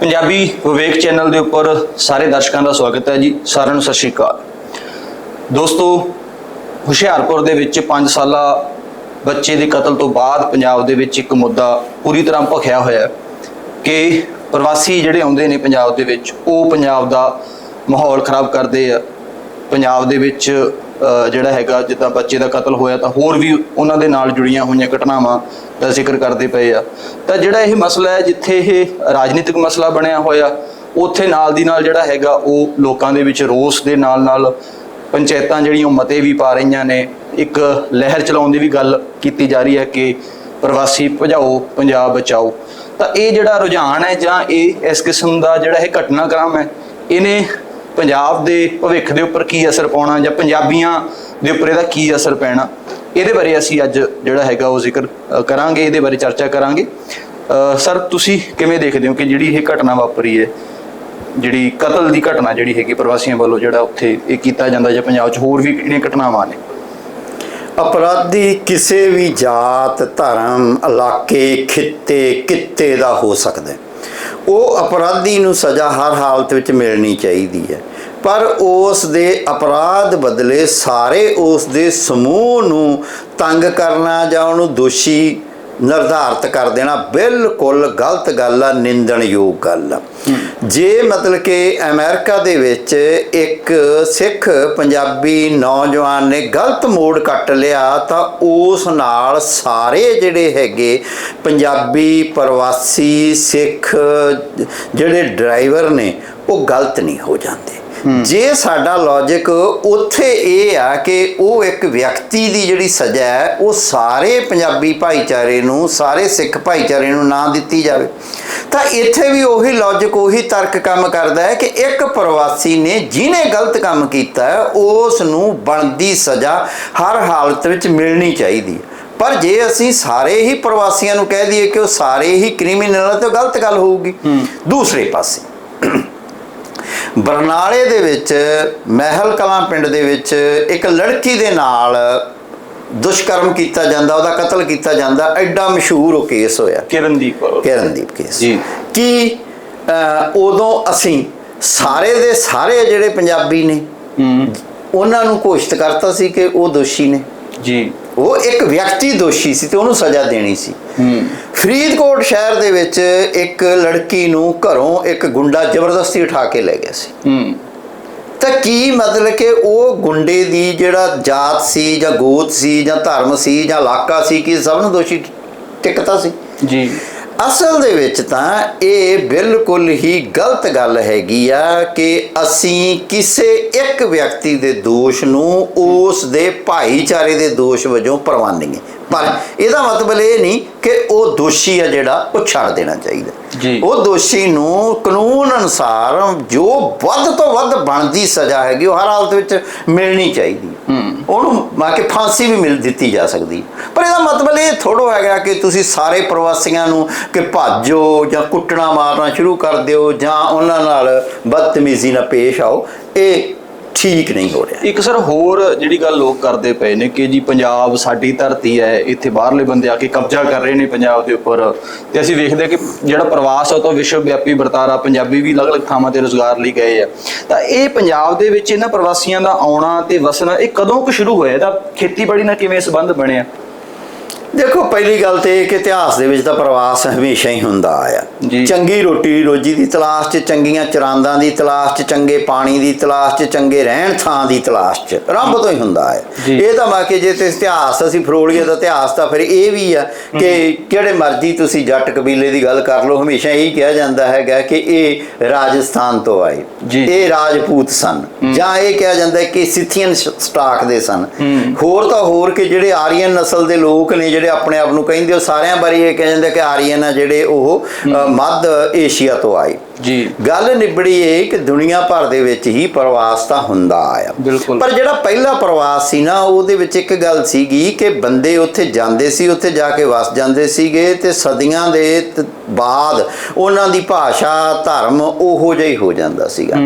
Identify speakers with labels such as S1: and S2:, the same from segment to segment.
S1: ਪੰਜਾਬੀ ਵਿਵੇਕ channel ਦੇ ਉੱਪਰ ਸਾਰੇ ਦਰਸ਼ਕਾਂ ਦਾ ਸਵਾਗਤ ਹੈ ਜੀ, ਸਾਰਿਆਂ ਨੂੰ ਸਤਿ ਸ਼੍ਰੀ ਅਕਾਲ। ਦੋਸਤੋ, ਹੁਸ਼ਿਆਰਪੁਰ ਦੇ ਵਿੱਚ 5 ਸਾਲਾ ਬੱਚੇ ਦੇ ਕਤਲ ਤੋਂ ਬਾਅਦ ਪੰਜਾਬ ਦੇ ਵਿੱਚ ਇੱਕ ਮੁੱਦਾ ਪੂਰੀ ਤਰ੍ਹਾਂ ਭਖਿਆ ਹੋਇਆ ਹੈ ਕਿ ਪ੍ਰਵਾਸੀ ਜਿਹੜੇ ਆਉਂਦੇ ਨੇ ਪੰਜਾਬ ਦੇ ਵਿੱਚ, ਉਹ ਪੰਜਾਬ ਦਾ ਮਾਹੌਲ ਖਰਾਬ ਕਰਦੇ ਆ। ਪੰਜਾਬ ਦੇ ਵਿੱਚ ਜਿਹੜਾ ਹੈਗਾ, ਜਿੱਦਾਂ ਬੱਚੇ ਦਾ ਕਤਲ ਹੋਇਆ ਤਾਂ ਹੋਰ ਵੀ ਉਹਨਾਂ ਦੇ ਨਾਲ ਜੁੜੀਆਂ ਹੋਈਆਂ ਘਟਨਾਵਾਂ ਦਾ ਜ਼ਿਕਰ ਕਰਦੇ ਪਏ ਆ। ਤਾਂ ਜਿਹੜਾ ਇਹ ਮਸਲਾ ਹੈ, ਜਿੱਥੇ ਇਹ ਰਾਜਨੀਤਿਕ ਮਸਲਾ ਬਣਿਆ ਹੋਇਆ, ਉੱਥੇ ਨਾਲ ਦੀ ਨਾਲ ਜਿਹੜਾ ਹੈਗਾ, ਉਹ ਲੋਕਾਂ ਦੇ ਵਿੱਚ ਰੋਸ ਦੇ ਨਾਲ ਨਾਲ ਪੰਚਾਇਤਾਂ ਜਿਹੜੀਆਂ ਉਹ ਮਤੇ ਵੀ ਪਾ ਰਹੀਆਂ ਨੇ। ਇੱਕ ਲਹਿਰ ਚਲਾਉਣ ਦੀ ਵੀ ਗੱਲ ਕੀਤੀ ਜਾ ਰਹੀ ਹੈ ਕਿ ਪ੍ਰਵਾਸੀ ਭਜਾਓ, ਪੰਜਾਬ ਬਚਾਓ। ਤਾਂ ਇਹ ਜਿਹੜਾ ਰੁਝਾਨ ਹੈ ਜਾਂ ਇਹ ਇਸ ਕਿਸਮ ਦਾ ਜਿਹੜਾ ਇਹ ਘਟਨਾਕ੍ਰਮ ਹੈ, ਇਹਨੇ ਪੰਜਾਬ ਦੇ ਭਵਿੱਖ ਦੇ ਉੱਪਰ ਕੀ ਅਸਰ ਪਾਉਣਾ ਜਾਂ ਪੰਜਾਬੀਆਂ ਦੇ ਉੱਪਰ ਇਹਦਾ ਕੀ ਅਸਰ ਪੈਣਾ, ਇਹਦੇ ਬਾਰੇ ਅਸੀਂ ਅੱਜ ਜਿਹੜਾ ਹੈਗਾ ਉਹ ਜ਼ਿਕਰ ਕਰਾਂਗੇ, ਇਹਦੇ ਬਾਰੇ ਚਰਚਾ ਕਰਾਂਗੇ। ਸਰ, ਤੁਸੀਂ ਕਿਵੇਂ ਦੇਖਦੇ ਹੋ ਕਿ ਜਿਹੜੀ ਇਹ ਘਟਨਾ ਵਾਪਰੀ ਹੈ, ਜਿਹੜੀ ਕਤਲ ਦੀ ਘਟਨਾ ਜਿਹੜੀ ਹੈਗੀ ਪ੍ਰਵਾਸੀਆਂ ਵੱਲੋਂ ਜਿਹੜਾ ਉੱਥੇ ਇਹ ਕੀਤਾ ਜਾਂਦਾ ਜਾਂ ਪੰਜਾਬ 'ਚ ਹੋਰ ਵੀ ਕਿਹੜੀਆਂ ਘਟਨਾਵਾਂ ਨੇ?
S2: ਅਪਰਾਧੀ ਕਿਸੇ ਵੀ ਜਾਤ, ਧਰਮ, ਇਲਾਕੇ, ਖਿੱਤੇ, ਕਿੱਤੇ ਦਾ ਹੋ ਸਕਦਾ ਉਹ ਅਪਰਾਧੀ ਨੂੰ ਸਜ਼ਾ ਹਰ ਹਾਲਤ ਵਿੱਚ ਮਿਲਣੀ ਚਾਹੀਦੀ ਹੈ। ਪਰ ਉਸ ਦੇ ਅਪਰਾਧ ਬਦਲੇ ਸਾਰੇ ਉਸ ਦੇ ਸਮੂਹ ਨੂੰ ਤੰਗ ਕਰਨਾ ਜਾਂ ਉਹਨੂੰ ਦੋਸ਼ੀ ਨਿਰਧਾਰਤ ਕਰ ਦੇਣਾ ਬਿਲਕੁਲ ਗਲਤ ਗੱਲ ਆ ਨਿੰਦਣਯੋਗ ਗੱਲ ਆ। ਜੇ ਮਤਲਬ ਕਿ ਅਮਰੀਕਾ ਦੇ ਵਿੱਚ ਇੱਕ ਸਿੱਖ ਪੰਜਾਬੀ ਨੌਜਵਾਨ ਨੇ ਗਲਤ ਮੋੜ ਕੱਟ ਲਿਆ ਤਾਂ ਉਸ ਨਾਲ ਸਾਰੇ ਜਿਹੜੇ ਹੈਗੇ ਪੰਜਾਬੀ ਪ੍ਰਵਾਸੀ ਸਿੱਖ ਜਿਹੜੇ ਡਰਾਈਵਰ ਨੇ ਉਹ ਗਲਤ ਨਹੀਂ ਹੋ ਜਾਂਦੇ। ਜੇ ਸਾਡਾ ਲੌਜੀਕ ਉੱਥੇ ਇਹ ਆ ਕਿ ਉਹ ਇੱਕ ਵਿਅਕਤੀ ਦੀ ਜਿਹੜੀ ਸਜ਼ਾ ਹੈ ਉਹ ਸਾਰੇ ਪੰਜਾਬੀ ਭਾਈਚਾਰੇ ਨੂੰ ਸਾਰੇ ਸਿੱਖ ਭਾਈਚਾਰੇ ਨੂੰ ਨਾ ਦਿੱਤੀ ਜਾਵੇ ਤਾਂ ਇੱਥੇ ਵੀ ਉਹੀ ਲੌਜੀਕ ਉਹੀ ਤਰਕ ਕੰਮ ਕਰਦਾ ਹੈ ਕਿ ਇੱਕ ਪ੍ਰਵਾਸੀ ਨੇ ਜਿਹਨੇ ਗਲਤ ਕੰਮ ਕੀਤਾ ਹੈ ਉਸ ਨੂੰ ਬਣਦੀ ਸਜ਼ਾ ਹਰ ਹਾਲਤ ਵਿੱਚ ਮਿਲਣੀ ਚਾਹੀਦੀ ਹੈ। ਪਰ ਜੇ ਅਸੀਂ ਸਾਰੇ ਹੀ ਪ੍ਰਵਾਸੀਆਂ ਨੂੰ ਕਹਿ ਦਈਏ ਕਿ ਉਹ ਸਾਰੇ ਹੀ ਕ੍ਰਿਮੀਨਲ ਤਾਂ ਗਲਤ ਗੱਲ ਹੋਊਗੀ। ਦੂਸਰੇ ਪਾਸੇ ਬਰਨਾਲੇ ਦੇ ਵਿੱਚ ਮਹਿਲ ਕਲਾਂ ਪਿੰਡ ਦੇ ਵਿੱਚ ਇੱਕ ਲੜਕੀ ਦੇ ਨਾਲ ਦੁਸ਼ਕਰਮ ਕੀਤਾ ਜਾਂਦਾ ਉਹਦਾ ਕਤਲ ਕੀਤਾ ਜਾਂਦਾ ਐਡਾ ਮਸ਼ਹੂਰ ਉਹ ਕੇਸ ਹੋਇਆ।
S1: ਕਿਰਨਦੀਪ ਕੌਰ।
S2: ਕਿਰਨਦੀਪ ਕੇਸ।
S1: ਜੀ।
S2: ਕਿ ਉਦੋਂ ਅਸੀਂ ਸਾਰੇ ਦੇ ਸਾਰੇ ਜਿਹੜੇ ਪੰਜਾਬੀ ਨੇ ਉਹਨਾਂ ਨੂੰ ਘੋਸ਼ਿਤ ਕਰਤਾ ਸੀ ਕਿ ਉਹ ਦੋਸ਼ੀ ਨੇ?
S1: ਜੀ।
S2: ਉਹ ਇੱਕ ਵਿਅਕਤੀ ਦੋਸ਼ੀ ਸੀ ਤੇ ਉਹਨੂੰ ਸਜ਼ਾ ਦੇਣੀ ਸੀ। ਫਰੀਦਕੋਟ ਸ਼ਹਿਰ ਦੇ ਵਿੱਚ ਇੱਕ ਲੜਕੀ ਨੂੰ ਘਰੋਂ ਇੱਕ ਗੁੰਡਾ ਜ਼ਬਰਦਸਤੀ ਉਠਾ ਕੇ ਲੈ ਗਿਆ ਸੀ। ਤਾਂ ਕੀ ਮਤਲਬ ਕਿ ਉਹ ਗੁੰਡੇ ਦੀ ਜਿਹੜਾ ਜਾਤ ਸੀ ਜਾਂ ਗੋਤ ਸੀ ਜਾਂ ਧਰਮ ਸੀ ਜਾਂ ਇਲਾਕਾ ਸੀ, ਕਿ ਸਭ ਨੂੰ ਦੋਸ਼ੀ ਟਿਕਤਾ ਸੀ?
S1: ਜੀ।
S2: ਅਸਲ ਦੇ ਵਿੱਚ ਤਾਂ ਇਹ ਬਿਲਕੁਲ ਹੀ ਗਲਤ ਗੱਲ ਹੈਗੀ ਆ ਕਿ ਅਸੀਂ ਕਿਸੇ ਇੱਕ ਵਿਅਕਤੀ ਦੇ ਦੋਸ਼ ਨੂੰ ਉਸ ਦੇ ਭਾਈਚਾਰੇ ਦੇ ਦੋਸ਼ ਵਜੋਂ ਪ੍ਰਵਾਨੀਏ ਪਰ ਇਹਦਾ ਮਤਲਬ ਇਹ ਨਹੀਂ ਕਿ ਉਹ ਦੋਸ਼ੀ ਆ ਜਿਹੜਾ ਉਹ ਛੱਡ ਦੇਣਾ ਚਾਹੀਦਾ। ਉਹ ਦੋਸ਼ੀ ਨੂੰ ਕਾਨੂੰਨ ਅਨੁਸਾਰ ਜੋ ਵੱਧ ਤੋਂ ਵੱਧ ਬਣਦੀ ਸਜ਼ਾ ਹੈਗੀ ਉਹ ਹਰ ਹਾਲਤ ਵਿੱਚ ਮਿਲਣੀ ਚਾਹੀਦੀ। ਉਹਨੂੰ ਮਾ ਕੇ ਫਾਂਸੀ ਵੀ ਮਿਲ ਦਿੱਤੀ ਜਾ ਸਕਦੀ ਪਰ ਇਹਦਾ ਮਤਲਬ ਇਹ ਥੋੜੋ ਹੈਗਾ ਕਿ ਤੁਸੀਂ ਸਾਰੇ ਪ੍ਰਵਾਸੀਆਂ ਨੂੰ ਕਿ ਭਾਜੋ ਜਾਂ ਕੁੱਟਣਾ ਮਾਰਨਾ ਸ਼ੁਰੂ ਕਰ ਦਿਓ ਜਾਂ ਉਹਨਾਂ ਨਾਲ ਬਦਤਮੀਜ਼ੀ ਨਾਲ ਪੇਸ਼ ਆਓ ਇਹ ਠੀਕ ਨਹੀਂ ਹੋ ਰਿਹਾ।
S1: ਇੱਕ ਸਰ ਹੋਰ ਜਿਹੜੀ ਗੱਲ ਲੋਕ ਕਰਦੇ ਪਏ ਨੇ ਕਿ ਜੀ ਪੰਜਾਬ ਸਾਡੀ ਧਰਤੀ ਹੈ, ਇੱਥੇ ਬਾਹਰਲੇ ਬੰਦੇ ਆ ਕੇ ਕਬਜ਼ਾ ਕਰ ਰਹੇ ਨੇ ਪੰਜਾਬ ਦੇ ਉੱਪਰ। ਤੇ ਅਸੀਂ ਵੇਖਦੇ ਹਾਂ ਕਿ ਜਿਹੜਾ ਪ੍ਰਵਾਸ ਆ ਉਹ ਤੋਂ ਵਿਸ਼ਵ ਵਿਆਪੀ ਵਰਤਾਰਾ, ਪੰਜਾਬੀ ਵੀ ਅਲੱਗ-ਅਲੱਗ ਥਾਵਾਂ ਤੇ ਰੋਜ਼ਗਾਰ ਲਈ ਗਏ ਆ। ਤਾਂ ਇਹ ਪੰਜਾਬ ਦੇ ਵਿੱਚ ਇਹਨਾਂ ਪ੍ਰਵਾਸੀਆਂ ਦਾ ਆਉਣਾ ਤੇ ਵਸਣਾ, ਇਹ ਕਦੋਂ ਕੁ ਸ਼ੁਰੂ ਹੋਇਆ? ਇਹਦਾ ਖੇਤੀਬਾੜੀ ਨਾਲ ਕਿਵੇਂ ਸੰਬੰਧ ਬਣਿਆ?
S2: ਦੇਖੋ ਪਹਿਲੀ ਗੱਲ ਤੇ ਇਹ ਕਿ ਇਤਿਹਾਸ ਦੇ ਵਿੱਚ ਤਾਂ ਪ੍ਰਵਾਸ ਹਮੇਸ਼ਾ ਹੀ ਹੁੰਦਾ ਆਇਆ। ਚੰਗੀ ਰੋਟੀ ਰੋਜੀ ਦੀ ਤਲਾਸ਼ 'ਚ ਚੰਗੀਆਂ ਚਰਾਂਦਾਂ ਦੀ ਤਲਾਸ਼ 'ਚ ਚੰਗੇ ਪਾਣੀ ਦੀ ਤਲਾਸ਼ 'ਚ ਚੰਗੇ ਰਹਿਣ ਥਾਂ ਦੀ ਤਲਾਸ਼ 'ਚ ਰੱਬ ਤੋਂ ਹੀ ਹੁੰਦਾ ਹੈ। ਇਹ ਤਾਂ ਬਾਕੀ ਜੇ ਤੇ ਇਤਿਹਾਸ ਅਸੀਂ ਫਰੋਲੀਏ ਦਾ ਇਤਿਹਾਸ ਤਾਂ ਫਿਰ ਇਹ ਵੀ ਆ ਕਿ ਕਿਹੜੇ ਮਰਜ਼ੀ ਤੁਸੀਂ ਜੱਟ ਕਬੀਲੇ ਦੀ ਗੱਲ ਕਰ ਲਓ ਹਮੇਸ਼ਾ ਇਹੀ ਕਿਹਾ ਜਾਂਦਾ ਹੈਗਾ ਕਿ ਇਹ ਰਾਜਸਥਾਨ ਤੋਂ ਆਏ। ਇਹ ਰਾਜਪੂਤ ਸਨ ਜਾਂ ਇਹ ਕਿਹਾ ਜਾਂਦਾ ਕਿ ਸਿਥੀਅਨ ਸਟਾਕ ਦੇ ਸਨ। ਹੋਰ ਤਾਂ ਹੋਰ ਕਿ ਜਿਹੜੇ ਆਰੀਅਨ ਨਸਲ ਦੇ ਲੋਕ ਨੇ ਜਿਹੜੇ ਆਪਣੇ ਆਪ ਨੂੰ ਕਹਿੰਦੇ ਉਹ ਸਾਰਿਆਂ ਬਾਰੇ ਇਹ ਕਿਹਾ ਜਾਂਦਾ ਕਿ ਆਰੀਅਨ ਆ ਜਿਹੜੇ ਉਹ ਮੱਧ ਏਸ਼ੀਆ ਤੋਂ ਆਏ।
S1: ਜੀ।
S2: ਗੱਲ ਨਿਬੜੀ ਇਹ ਕਿ ਦੁਨੀਆ ਭਰ ਦੇ ਵਿੱਚ ਹੀ ਪ੍ਰਵਾਸ ਤਾਂ ਹੁੰਦਾ ਆਇਆ। ਪਰ ਜਿਹੜਾ ਪਹਿਲਾ ਪ੍ਰਵਾਸ ਸੀ ਨਾ ਉਹਦੇ ਵਿੱਚ ਇੱਕ ਗੱਲ ਸੀਗੀ ਕਿ ਬੰਦੇ ਉੱਥੇ ਜਾਂਦੇ ਸੀ ਉੱਥੇ ਜਾ ਕੇ ਵਸ ਜਾਂਦੇ ਸੀਗੇ ਤੇ ਸਦੀਆਂ ਦੇ ਬਾਅਦ ਉਹਨਾਂ ਦੀ ਭਾਸ਼ਾ ਧਰਮ ਉਹੋ ਜਿਹਾ ਹੀ ਹੋ ਜਾਂਦਾ ਸੀਗਾ।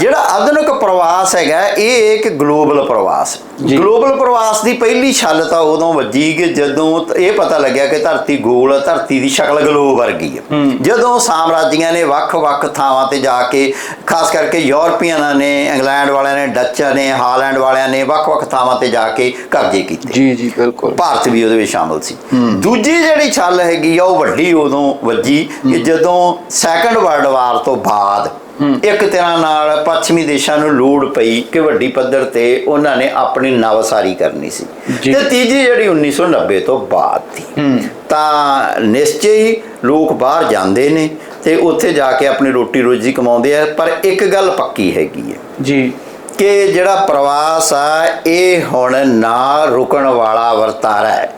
S2: ਜਿਹੜਾ ਆਧੁਨਿਕ ਪ੍ਰਵਾਸ ਹੈਗਾ ਇਹ ਇੱਕ ਗਲੋਬਲ ਪ੍ਰਵਾਸ। ਗਲੋਬਲ ਪ੍ਰਵਾਸ ਦੀ ਪਹਿਲੀ ਛੱਲ ਤਾਂ ਉਦੋਂ ਵੱਜੀ ਕਿ ਜਦੋਂ ਇਹ ਪਤਾ ਲੱਗਿਆ ਕਿ ਧਰਤੀ ਗੋਲ ਹੈ ਧਰਤੀ ਦੀ ਸ਼ਕਲ ਗਲੋਬ ਵਰਗੀ ਹੈ
S1: ਹੂੰ।
S2: ਜਦੋਂ ਸਾਮਰਾਜੀਆਂ ਨੇ ਵੱਖ-ਵੱਖ ਥਾਵਾਂ ਤੇ ਜਾ ਕੇ ਖਾਸ ਕਰਕੇ ਯੂਰਪੀਅਨਾਂ ਨੇ ਇੰਗਲੈਂਡ ਵਾਲਿਆਂ ਨੇ ਡੱਚਾਂ ਨੇ ਹਾਲੈਂਡ ਵਾਲਿਆਂ ਨੇ ਵੱਖ-ਵੱਖ ਥਾਵਾਂ ਤੇ ਜਾ ਕੇ ਕਬਜ਼ੇ ਕੀਤੇ।
S1: ਜੀ ਜੀ ਬਿਲਕੁਲ।
S2: ਭਾਰਤ ਵੀ ਉਹਦੇ ਵਿੱਚ ਸ਼ਾਮਲ ਸੀ। ਦੂਜੀ ਜਿਹੜੀ ਛੱਲ ਹੈਗੀ ਆ ਉਹ ਵੱਡੀ ਉਦੋਂ ਵੱਜੀ ਕਿ ਜਦੋਂ ਸੈਕੰਡ ਵਰਲਡ ਵਾਰ ਤੋਂ ਬਾਅਦ ਇੱਕ ਤਰ੍ਹਾਂ ਨਾਲ ਪੱਛਮੀ ਦੇਸ਼ਾਂ ਨੂੰ ਲੋੜ ਪਈ ਕਿ ਵੱਡੀ ਪੱਧਰ ਤੇ ਉਹਨਾਂ ਨੇ ਆਪਣੀ ਨਵਸਾਰੀ ਕਰਨੀ ਸੀ। ਤੇ ਤੀਜੀ ਜਿਹੜੀ 1990 ਤੋਂ ਬਾਅਦ ਦੀ
S1: ਹੂੰ।
S2: ਤਾਂ ਨਿਸ਼ਚੈ ਹੀ ਲੋਕ ਬਾਹਰ ਜਾਂਦੇ ਨੇ ਤੇ ਉੱਥੇ ਜਾ ਕੇ ਆਪਣੀ ਰੋਟੀ ਰੋਜੀ ਕਮਾਉਂਦੇ ਆ ਪਰ ਇੱਕ ਗੱਲ ਪੱਕੀ ਹੈਗੀ ਹੈ
S1: ਜੀ।
S2: ਕਿ ਜਿਹੜਾ ਪ੍ਰਵਾਸ ਆ ਇਹ ਹੁਣ ਨਾ ਰੁਕਣ ਵਾਲਾ ਵਰਤਾਰਾ ਹੈ।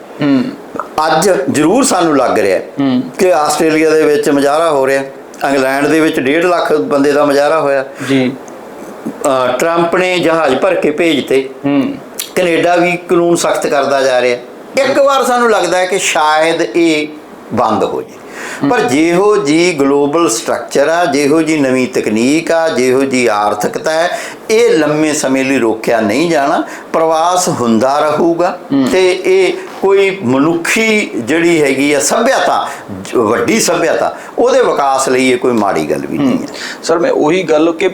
S2: ਅੱਜ ਜ਼ਰੂਰ ਸਾਨੂੰ ਲੱਗ ਰਿਹਾ। ਕਿ ਆਸਟ੍ਰੇਲੀਆ ਦੇ ਵਿੱਚ ਮੁਜ਼ਾਹਰਾ ਹੋ ਰਿਹਾ। ਇੰਗਲੈਂਡ ਦੇ ਵਿੱਚ 1.5 ਲੱਖ ਬੰਦੇ ਦਾ ਮੁਜ਼ਾਹਰਾ ਹੋਇਆ।
S1: ਜੀ।
S2: ਟਰੰਪ ਨੇ ਜਹਾਜ਼ ਭਰ ਕੇ ਭੇਜਤੇ।
S1: ਹੂੰ।
S2: ਕੈਨੇਡਾ ਵੀ ਕਾਨੂੰਨ ਸਖਤ ਕਰਦਾ ਜਾ ਰਿਹਾ। ਇੱਕ ਵਾਰ ਸਾਨੂੰ ਲੱਗਦਾ ਹੈ ਕਿ ਸ਼ਾਇਦ ਇਹ ਬੰਦ ਹੋ ਜੇ। ਪਰ ਜਿਹੋ ਜੀ ਗਲੋਬਲ ਸਟਰਕਚਰ ਆ ਜਿਹੋ ਜੀ ਨਵੀਂ ਤਕਨੀਕ ਆ ਜਿਹੋ ਜੀ ਆਰਥਿਕਤਾ ਹੈ ਇਹ ਲੰਮੇ ਸਮੇਂ ਲਈ ਰੋਕਿਆ ਨਹੀਂ ਜਾਣਾ। ਪ੍ਰਵਾਸ ਹੁੰਦਾ ਰਹੂਗਾ ਤੇ ਇਹ ਕੋਈ ਮਨੁੱਖੀ ਜਿਹੜੀ ਹੈਗੀ ਆ ਸਭਿਅਤਾ ਜ- ਵੱਡੀ ਸਭਿਅਤਾ ਉਹਦੇ ਵਿਕਾਸ ਲਈ ਇਹ ਕੋਈ ਮਾੜੀ ਗੱਲ ਵੀ ਨਹੀਂ ਹੈ।
S1: ਸਰ ਮੈਂ ਉਹੀ ਗੱਲ ਕਿ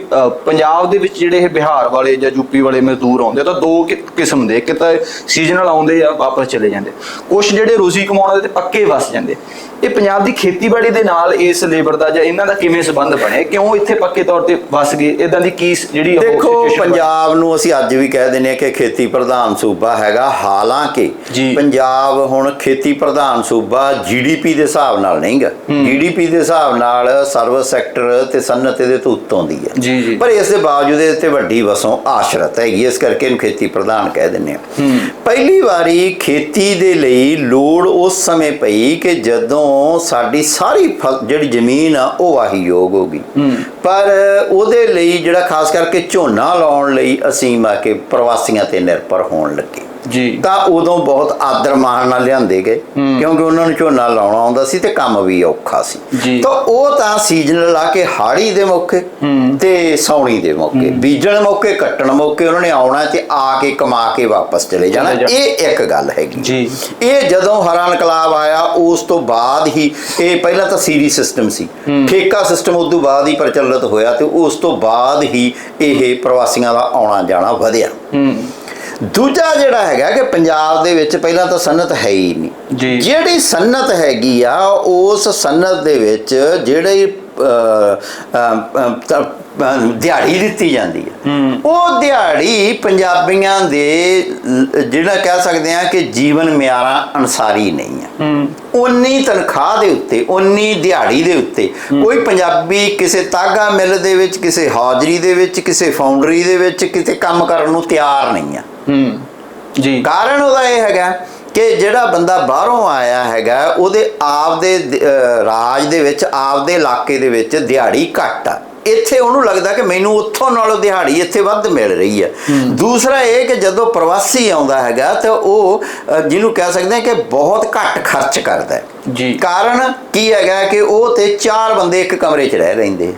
S1: ਪੰਜਾਬ ਦੇ ਵਿੱਚ ਜਿਹੜੇ ਇਹ ਬਿਹਾਰ ਵਾਲੇ ਜਾਂ ਯੂਪੀ ਵਾਲੇ ਮਜ਼ਦੂਰ ਆਉਂਦੇ ਤਾਂ ਦੋ ਕਿਸਮ ਦੇ ਇੱਕ ਤਾਂ ਸੀਜ਼ਨਲ ਆਉਂਦੇ ਆ ਵਾਪਸ ਚਲੇ ਜਾਂਦੇ। ਕੁਝ ਜਿਹੜੇ ਰੋਜ਼ੀ ਕਮਾਉਣ ਦੇ ਤੇ ਪੱਕੇ ਵਸ ਜਾਂਦੇ। ਇਹ ਪੰਜਾਬ ਦੀ ਖੇਤੀਬਾੜੀ ਦੇ ਨਾਲ ਇਸ ਲੇਬਰ ਦਾ ਜਾਂ ਇਹਨਾਂ ਦਾ ਕਿਵੇਂ ਸੰਬੰਧ ਬਣਿਆ ਕਿਉਂ ਇੱਥੇ ਪੱਕੇ ਤੌਰ ਤੇ ਵਸ ਗਏ? ਇਦਾਂ ਦੀ ਕੀ ਜਿਹੜੀ ਉਹ
S2: ਦੇਖੋ? ਪੰਜਾਬ ਨੂੰ ਅਸੀਂ ਅੱਜ ਵੀ ਕਹਿ ਦਿੰਦੇ ਹਾਂ ਕਿ ਖੇਤੀ ਪ੍ਰਧਾਨ ਸੂਬਾ ਹੈਗਾ। ਹਾਲਾਂਕਿ। ਪੰਜਾਬ ਹੁਣ ਖੇਤੀ ਪ੍ਰਧਾਨ ਸੂਬਾ ਜੀਡੀਪੀ ਦੇ ਹਿਸਾਬ ਨਾਲ ਨਹੀਂਗਾ ਜੀਡੀਪੀ ਦੇ ਹਿਸਾਬ ਨਾਲ ਸਰਵਿਸ ਸੈਕਟਰ ਤੇ ਸਨਅਤ ਇਹਦੇ ਤੋਂ ਉੱਤੋਂ ਦੀ ਹੈ। ਪਰ ਇਸ ਦੇ ਬਾਵਜੂਦ ਇਹ ਤੇ ਵੱਡੀ ਵਸੋਂ ਆਸ਼ਰਤ ਹੈਗੀ। ਇਸ ਕਰਕੇ ਇਹਨੂੰ ਖੇਤੀ ਪ੍ਰਧਾਨ ਕਹਿ ਦਿੰਦੇ ਹਾਂ। ਪਹਿਲੀ ਵਾਰੀ ਖੇਤੀ ਦੇ ਲਈ ਲੋੜ ਉਸ ਸਮੇਂ ਪਈ ਕਿ ਜਦੋਂ ਸਾਡੀ ਸਾਰੀ ਜਿਹੜੀ ਜ਼ਮੀਨ ਆ ਉਹ ਵਾਹੀਯੋਗ ਹੋ। ਗਈ ਪਰ ਉਹਦੇ ਲਈ ਜਿਹੜਾ ਖਾਸ ਕਰਕੇ ਝੋਨਾ ਲਾਉਣ ਲਈ ਅਸੀਂ ਮਾ ਕੇ ਪ੍ਰਵਾਸੀਆਂ ਤੇ ਨਿਰਭਰ ਹੋਣ ਲੱਗੇ।
S1: ਜੀ।
S2: ਤਾਂ ਉਦੋਂ ਬਹੁਤ ਆਦਰ ਮਾਣ ਨਾਲ ਲਿਆਂਦੇ ਗਏ। ਕਿਉਂਕਿ ਉਹਨਾਂ ਨੂੰ ਝੋਨਾ ਲਾਉਣਾ ਆਉਂਦਾ ਸੀ ਤੇ ਕੰਮ ਵੀ ਔਖਾ ਸੀ। ਤਾਂ ਉਹ ਤਾਂ ਸੀਜ਼ਨਲ ਲਾ ਕੇ ਹਾੜੀ ਦੇ ਮੌਕੇ ਤੇ ਸੌਣੀ ਦੇ ਮੌਕੇ ਬੀਜਣ ਮੌਕੇ ਕੱਟਣ ਮੌਕੇ ਉਹਨਾਂ ਨੇ ਆਉਣਾ ਤੇ ਆ ਕੇ ਕਮਾ ਕੇ ਵਾਪਸ ਚਲੇ ਜਾਣਾ। ਇਹ ਇੱਕ ਗੱਲ ਹੈਗੀ।
S1: ਜੀ।
S2: ਇਹ ਜਦੋਂ ਹਰਾ ਇਨਕਲਾਬ ਆਇਆ ਉਸ ਤੋਂ ਬਾਅਦ ਹੀ ਇਹ ਪਹਿਲਾਂ ਤਾਂ ਸੀਰੀ ਸਿਸਟਮ ਸੀ। ਠੇਕਾ ਸਿਸਟਮ ਉਸ ਤੋਂ ਬਾਅਦ ਹੀ ਪ੍ਰਚਲਿਤ ਹੋਇਆ ਤੇ ਉਸ ਤੋਂ ਬਾਅਦ ਹੀ ਇਹ ਪ੍ਰਵਾਸੀਆਂ ਦਾ ਆਉਣਾ ਜਾਣਾ ਵਧਿਆ।
S1: ਹੂੰ।
S2: ਦੂਜਾ ਜਿਹੜਾ ਹੈਗਾ ਕਿ ਪੰਜਾਬ ਦੇ ਵਿੱਚ ਪਹਿਲਾਂ ਤਾਂ ਸਨਅਤ ਹੈ ਹੀ ਨਹੀਂ। ਜਿਹੜੀ ਸਨਅਤ ਹੈਗੀ ਆ ਉਸ ਸਨਅਤ ਦੇ ਵਿੱਚ ਜਿਹੜੇ ਦਿਹਾੜੀ ਦਿੱਤੀ ਜਾਂਦੀ ਹੈ। ਉਹ ਦਿਹਾੜੀ ਪੰਜਾਬੀਆਂ ਦੇ ਜਿਹੜਾ ਕਹਿ ਸਕਦੇ ਆ ਕਿ ਜੀਵਨ ਮਿਆਰਾਂ ਅਨਸਾਰੀ ਨਹੀਂ ਹੈ
S1: ਹੂੰ।
S2: ਉਨੀ ਤਨਖਾਹ ਦੇ ਉੱਤੇ ਉਨੀ ਦਿਹਾੜੀ ਦੇ ਉੱਤੇ ਕੋਈ ਪੰਜਾਬੀ ਕਿਸੇ ਤਾਗਾ ਮਿਲ ਦੇ ਵਿੱਚ ਕਿਸੇ ਹਾਜ਼ਰੀ ਦੇ ਵਿੱਚ ਕਿਸੇ ਫਾਊਂਡਰੀ ਦੇ ਵਿੱਚ ਕਿਤੇ ਕੰਮ ਕਰਨ ਨੂੰ ਤਿਆਰ ਨਹੀਂ ਆ।
S1: ਹੂੰ। ਜੀ।
S2: ਕਾਰਨ ਉਹਦਾ ਇਹ ਹੈਗਾ ਕਿ ਜਿਹੜਾ ਬੰਦਾ ਬਾਹਰੋਂ ਆਇਆ ਹੈਗਾ ਉਹਦੇ ਆਪਦੇ ਦ- ਰਾਜ ਦੇ ਵਿੱਚ ਆਪਦੇ ਇਲਾਕੇ ਦੇ ਵਿੱਚ ਦਿਹਾੜੀ ਘੱਟ ਆ। ਇੱਥੇ ਉਹਨੂੰ ਲੱਗਦਾ ਕਿ ਮੈਨੂੰ ਉੱਥੋਂ ਨਾਲੋਂ ਦਿਹਾੜੀ ਇੱਥੇ ਵੱਧ ਮਿਲ ਰਹੀ ਹੈ। ਦੂਸਰਾ ਇਹ ਕਿ ਜਦੋਂ ਪ੍ਰਵਾਸੀ ਆਉਂਦਾ ਹੈਗਾ ਤਾਂ ਉਹ ਜਿਹਨੂੰ ਕਹਿ ਸਕਦੇ ਹਾਂ ਕਿ ਬਹੁਤ ਘੱਟ ਖਰਚ ਕਰਦਾ ਹੈ।
S1: ਜੀ।
S2: ਕਾਰਨ ਕੀ ਹੈਗਾ ਕਿ ਉਹ ਤੇ ਚਾਰ ਬੰਦੇ ਇੱਕ ਕਮਰੇ 'ਚ ਰਹਿ ਰਹਿੰਦੇ।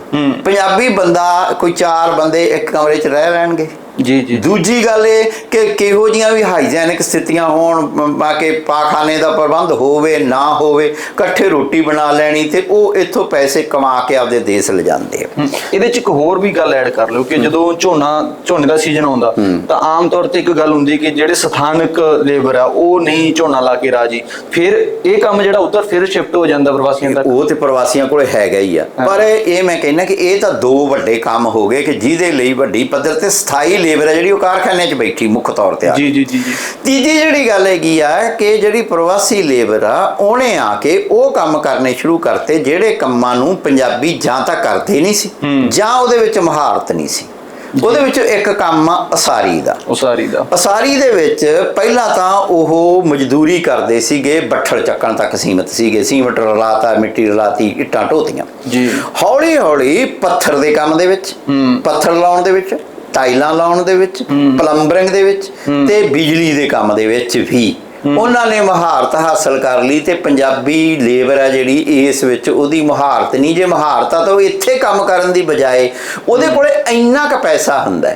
S2: ਪੰਜਾਬੀ ਬੰਦਾ ਕੋਈ ਚਾਰ ਬੰਦੇ ਇੱਕ ਕਮਰੇ 'ਚ ਰਹਿ ਰਹਿਣਗੇ
S1: ਜੀ ਜੀ
S2: ਦੂਜੀ ਗੱਲ ਇਹ ਕਿ ਕਿਹੋ ਜੀਆਂ ਵੀ ਹਾਈਜੈਨਿਕ ਸਥਿਤੀਆਂ ਹੋਣ ਬਾ ਕੇ ਪਾਖਾਨੇ ਦਾ ਪ੍ਰਬੰਧ ਹੋਵੇ ਨਾ ਹੋਵੇ ਇਕੱਠੇ ਰੋਟੀ ਬਣਾ ਲੈਣੀ ਤੇ ਉਹ ਇੱਥੋਂ ਪੈਸੇ ਕਮਾ ਕੇ ਆਪਦੇ ਦੇਸ਼ ਲਿਜਾਂਦੇ ਆ।
S1: ਇਹਦੇ ਚ ਇੱਕ ਹੋਰ ਵੀ ਗੱਲ ਐਡ ਕਰ ਲਿਓ ਕਿ ਜਦੋਂ ਝੋਨਾ ਝੋਨੇ ਦਾ ਸੀਜ਼ਨ ਆਉਂਦਾ ਤਾਂ ਆਮ ਤੌਰ ਤੇ ਇੱਕ ਗੱਲ ਹੁੰਦੀ ਕਿ ਜਿਹੜੇ ਸਥਾਨਕ ਲੇਬਰ ਆ ਉਹ ਨਹੀਂ ਝੋਨਾ ਲਾ ਕੇ ਰਾਜੀ। ਫਿਰ ਇਹ ਕੰਮ ਜਿਹੜਾ ਉਧਰ ਫਿਰ ਸ਼ਿਫਟ ਹੋ ਜਾਂਦਾ ਪ੍ਰਵਾਸੀਆਂ ਤੱਕ।
S2: ਉਹ ਤੇ ਪ੍ਰਵਾਸੀਆਂ ਕੋਲੇ ਹੈਗਾ ਹੀ ਆ। ਪਰ ਇਹ ਮੈਂ ਕਹਿੰਦਾ ਕਿ ਇਹ ਤਾਂ ਦੋ ਵੱਡੇ ਕੰਮ ਹੋ ਗਏ ਕਿ ਜਿਹਦੇ ਲਈ ਵੱਡੀ ਪੱਧਰ ਤੇ ਸਥਾਈ ਲੇਬਰ ਹੈ ਜਿਹੜੀ ਉਹ ਕਾਰਖਾਨੇ 'ਚ ਬੈਠੀ ਮੁੱਖ ਤੌਰ ਤੇ ਆ
S1: ਜੀ ਜੀ ਜੀ
S2: ਤੀਜੀ ਜਿਹੜੀ ਗੱਲ ਹੈਗੀ ਆ ਕਿ ਜਿਹੜੀ ਪ੍ਰਵਾਸੀ ਲੇਬਰ ਆ ਉਹਨੇ ਆ ਕੇ ਉਹ ਕੰਮ ਕਰਨੇ ਸ਼ੁਰੂ ਕਰਤੇ ਜਿਹੜੇ ਕੰਮਾਂ ਨੂੰ ਪੰਜਾਬੀ ਜਾਂ ਤਾਂ ਕਰਦੇ ਨਹੀਂ ਸੀ। ਜਾਂ ਉਹਦੇ ਵਿੱਚ ਮਹਾਰਤ ਨਹੀਂ ਸੀ। ਉਹਦੇ ਵਿੱਚ ਇੱਕ ਕੰਮ ਆ ਅਸਾਰੀ ਦਾ।
S1: ਉਸਾਰੀ ਦਾ।
S2: ਅਸਾਰੀ ਦੇ ਵਿੱਚ ਪਹਿਲਾਂ ਤਾਂ ਉਹ ਮਜ਼ਦੂਰੀ ਕਰਦੇ ਸੀਗੇ ਬੱਠਲ ਚੱਕਣ ਤੱਕ ਸੀਮਿਤ ਸੀਗੇ ਸੀਮਟ ਰਲਾਤਾ ਮਿੱਟੀ ਰਲਾਤੀ ਇੱਟਾਂ ਢੋਤੀਆਂ।
S1: ਜੀ।
S2: ਹੌਲੀ ਹੌਲੀ ਪੱਥਰ ਦੇ ਕੰਮ ਦੇ ਵਿੱਚ। ਪੱਥਰ ਲਾਉਣ ਦੇ ਵਿੱਚ ਟਾਈਲਾਂ ਲਾਉਣ ਦੇ ਵਿੱਚ ਪਲੰਬਰਿੰਗ ਦੇ ਵਿੱਚ ਤੇ ਬਿਜਲੀ ਦੇ ਕੰਮ ਦੇ ਵਿੱਚ ਵੀ। ਉਹਨਾਂ ਨੇ ਮਹਾਰਤ ਹਾਸਲ ਕਰ ਲਈ ਤੇ ਪੰਜਾਬੀ ਲੇਬਰ ਹੈ ਜਿਹੜੀ ਇਸ ਵਿੱਚ ਉਹਦੀ ਮਹਾਰਤ ਨਹੀਂ ਜੇ ਮਹਾਰਤ ਆ ਤਾਂ ਉਹ ਇੱਥੇ ਕੰਮ ਕਰਨ ਦੀ ਬਜਾਏ ਉਹਦੇ ਕੋਲੇ ਇੰਨਾ ਕੁ ਪੈਸਾ ਹੁੰਦਾ।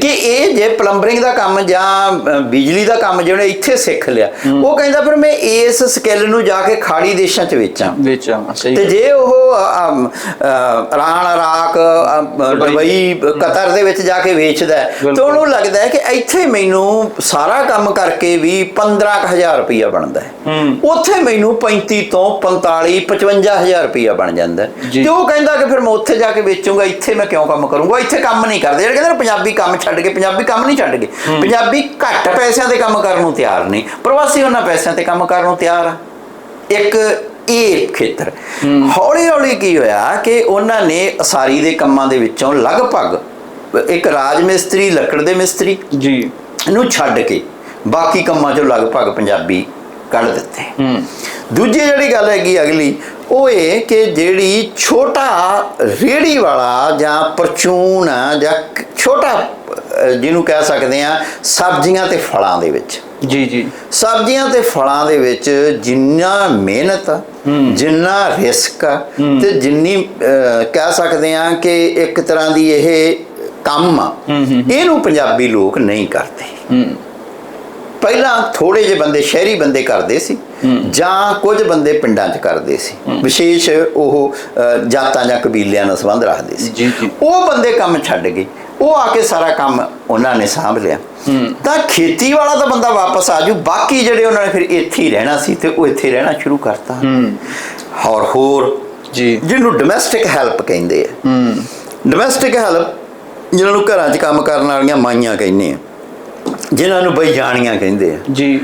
S2: ਕਿ ਇਹ ਜੇ ਪਲੰਬਰਿੰਗ ਦਾ ਕੰਮ ਜਾਂ ਬਿਜਲੀ ਦਾ ਕੰਮ ਜਿਹਨੇ ਇੱਥੇ ਸਿੱਖ ਲਿਆ ਉਹ ਕਹਿੰਦਾ ਫਿਰ ਮੈਂ ਇਸ ਸਕਿੱਲ ਨੂੰ ਜਾ ਕੇ ਖਾੜੀ ਦੇਸ਼ਾਂ 'ਚ ਵੇਚਾਂ।
S1: ਵਿੱਚ ਆ ਸਹੀ
S2: ਤੇ ਜੇ ਉਹ ਇਰਾਨ ਇਰਾਕ ਦੁਬਈ। ਕਤਰ ਦੇ ਵਿੱਚ ਜਾ ਕੇ ਵੇਚਦਾ ਤੇ। ਉਹਨੂੰ ਲੱਗਦਾ ਹੈ ਕਿ ਇੱਥੇ ਮੈਨੂੰ ਸਾਰਾ ਕੰਮ ਕਰਕੇ ਵੀ 15000 ਰੁਪਇਆ ਬਣਦਾ ਹੈ। ਉੱਥੇ ਮੈਨੂੰ 35 ਤੋਂ 45 55000 ਰੁਪਇਆ ਬਣ ਜਾਂਦਾ। ਤੇ ਉਹ ਕਹਿੰਦਾ ਕਿ ਫਿਰ ਮੈਂ ਉੱਥੇ ਜਾ ਕੇ ਵੇਚੂੰਗਾ ਇੱਥੇ ਮੈਂ ਕਿਉਂ ਕੰਮ ਕਰੂੰਗਾ? ਇੱਥੇ ਕੰਮ ਨਹੀਂ ਕਰਦੇ। ਜਿਹੜੇ ਕਹਿੰਦੇ ਪੰਜਾਬੀ ਕੰਮ ਛੱਡ ਕੇ ਪੰਜਾਬੀ ਕੰਮ ਨਹੀਂ ਛੱਡ ਗਏ। ਪੰਜਾਬੀ ਘੱਟ ਪੈਸਿਆਂ ਤੇ ਕੰਮ ਕਰਨ ਨੂੰ ਤਿਆਰ ਨਹੀਂ। ਪ੍ਰਵਾਸੀ ਉਹਨਾਂ ਪੈਸਿਆਂ ਤੇ ਕੰਮ ਕਰਨ ਨੂੰ ਤਿਆਰ ਆ। ਇੱਕ ਇਹ ਖੇਤਰ ਹੌਲੀ ਹੌਲੀ ਕੀ ਹੋਇਆ ਕਿ ਉਹਨਾਂ ਨੇ ਅਸਾਰੀ ਦੇ ਕੰਮਾਂ ਦੇ ਵਿੱਚੋਂ ਲਗਭਗ ਇੱਕ ਰਾਜ ਮਿਸਤਰੀ ਲੱਕੜ ਦੇ ਮਿਸਤਰੀ
S1: ਜੀ।
S2: ਨੂੰ ਛੱਡ ਕੇ ਬਾਕੀ ਕੰਮਾਂ ਚੋਂ ਲਗਭਗ ਪੰਜਾਬੀ ਕੱਢ ਦਿੱਤੇ।
S1: ਹੂੰ।
S2: ਦੂਜੀ ਜਿਹੜੀ ਗੱਲ ਹੈਗੀ ਅਗਲੀ ਉਹ ਇਹ ਕਿ ਜਿਹੜੀ ਛੋਟਾ ਰੇੜੀ ਵਾਲਾ ਜਾਂ ਪਰਚੂਨ ਜਾਂ ਛੋਟਾ ਜਿਹਨੂੰ ਕਹਿ ਸਕਦੇ ਆ ਸਬਜ਼ੀਆਂ ਤੇ ਫਲਾਂ ਦੇ ਵਿੱਚ।
S1: ਜੀ ਜੀ।
S2: ਸਬਜ਼ੀਆਂ ਤੇ ਫਲਾਂ ਦੇ ਵਿੱਚ ਜਿੰਨਾ ਮਿਹਨਤ ਜਿੰਨਾ ਰਿਸਕ ਤੇ ਜਿੰਨੀ ਕਹਿ ਸਕਦੇ ਆ ਕਿ ਇੱਕ ਤਰ੍ਹਾਂ ਦੀ ਇਹ ਕੰਮ ਇਹਨੂੰ ਪੰਜਾਬੀ ਲੋਕ ਨਹੀਂ ਕਰਦੇ।
S1: ਹੂੰ।
S2: ਪਹਿਲਾਂ ਥੋੜੇ ਜਿਹੇ ਬੰਦੇ ਸ਼ਹਿਰੀ ਬੰਦੇ ਕਰਦੇ ਸੀ ਜਾਂ ਕੁਝ ਬੰਦੇ ਪਿੰਡਾਂ 'ਚ ਕਰਦੇ ਸੀ। ਵਿਸ਼ੇਸ਼ ਉਹ ਜਾਤਾਂ ਜਾਂ ਕਬੀਲਿਆਂ ਨਾਲ ਸੰਬੰਧ ਰੱਖਦੇ ਸੀ। ਉਹ ਬੰਦੇ ਕੰਮ ਛੱਡ ਗਏ। ਉਹ ਆ ਕੇ ਸਾਰਾ ਕੰਮ ਉਹਨਾਂ ਨੇ ਸਾਂਭ ਲਿਆ। ਤਾਂ ਖੇਤੀ ਵਾਲਾ ਤਾਂ ਬੰਦਾ ਵਾਪਸ ਆ ਜੂ ਬਾਕੀ ਜਿਹੜੇ ਉਹਨਾਂ ਨੇ ਫਿਰ ਇੱਥੇ ਹੀ ਰਹਿਣਾ ਸੀ ਤੇ ਉਹ ਇੱਥੇ ਰਹਿਣਾ ਸ਼ੁਰੂ ਕਰਤਾ।
S1: ਹੂੰ।
S2: ਔਰ ਹੋਰ
S1: ਜੀ।
S2: ਜਿਹਨੂੰ ਡੋਮੈਸਟਿਕ ਹੈਲਪ ਕਹਿੰਦੇ ਆ। ਡੋਮੈਸਟਿਕ ਹੈਲਪ ਜਿਨ੍ਹਾਂ ਨੂੰ ਘਰਾਂ 'ਚ ਕੰਮ ਕਰਨ ਵਾਲੀਆਂ ਮਾਈਆਂ ਕਹਿੰਦੇ ਆ। ਜਿਨ੍ਹਾਂ ਨੂੰ ਬਈ ਜਾਣੀਆਂ ਕਹਿੰਦੇ ਆ।
S1: ਜੀ।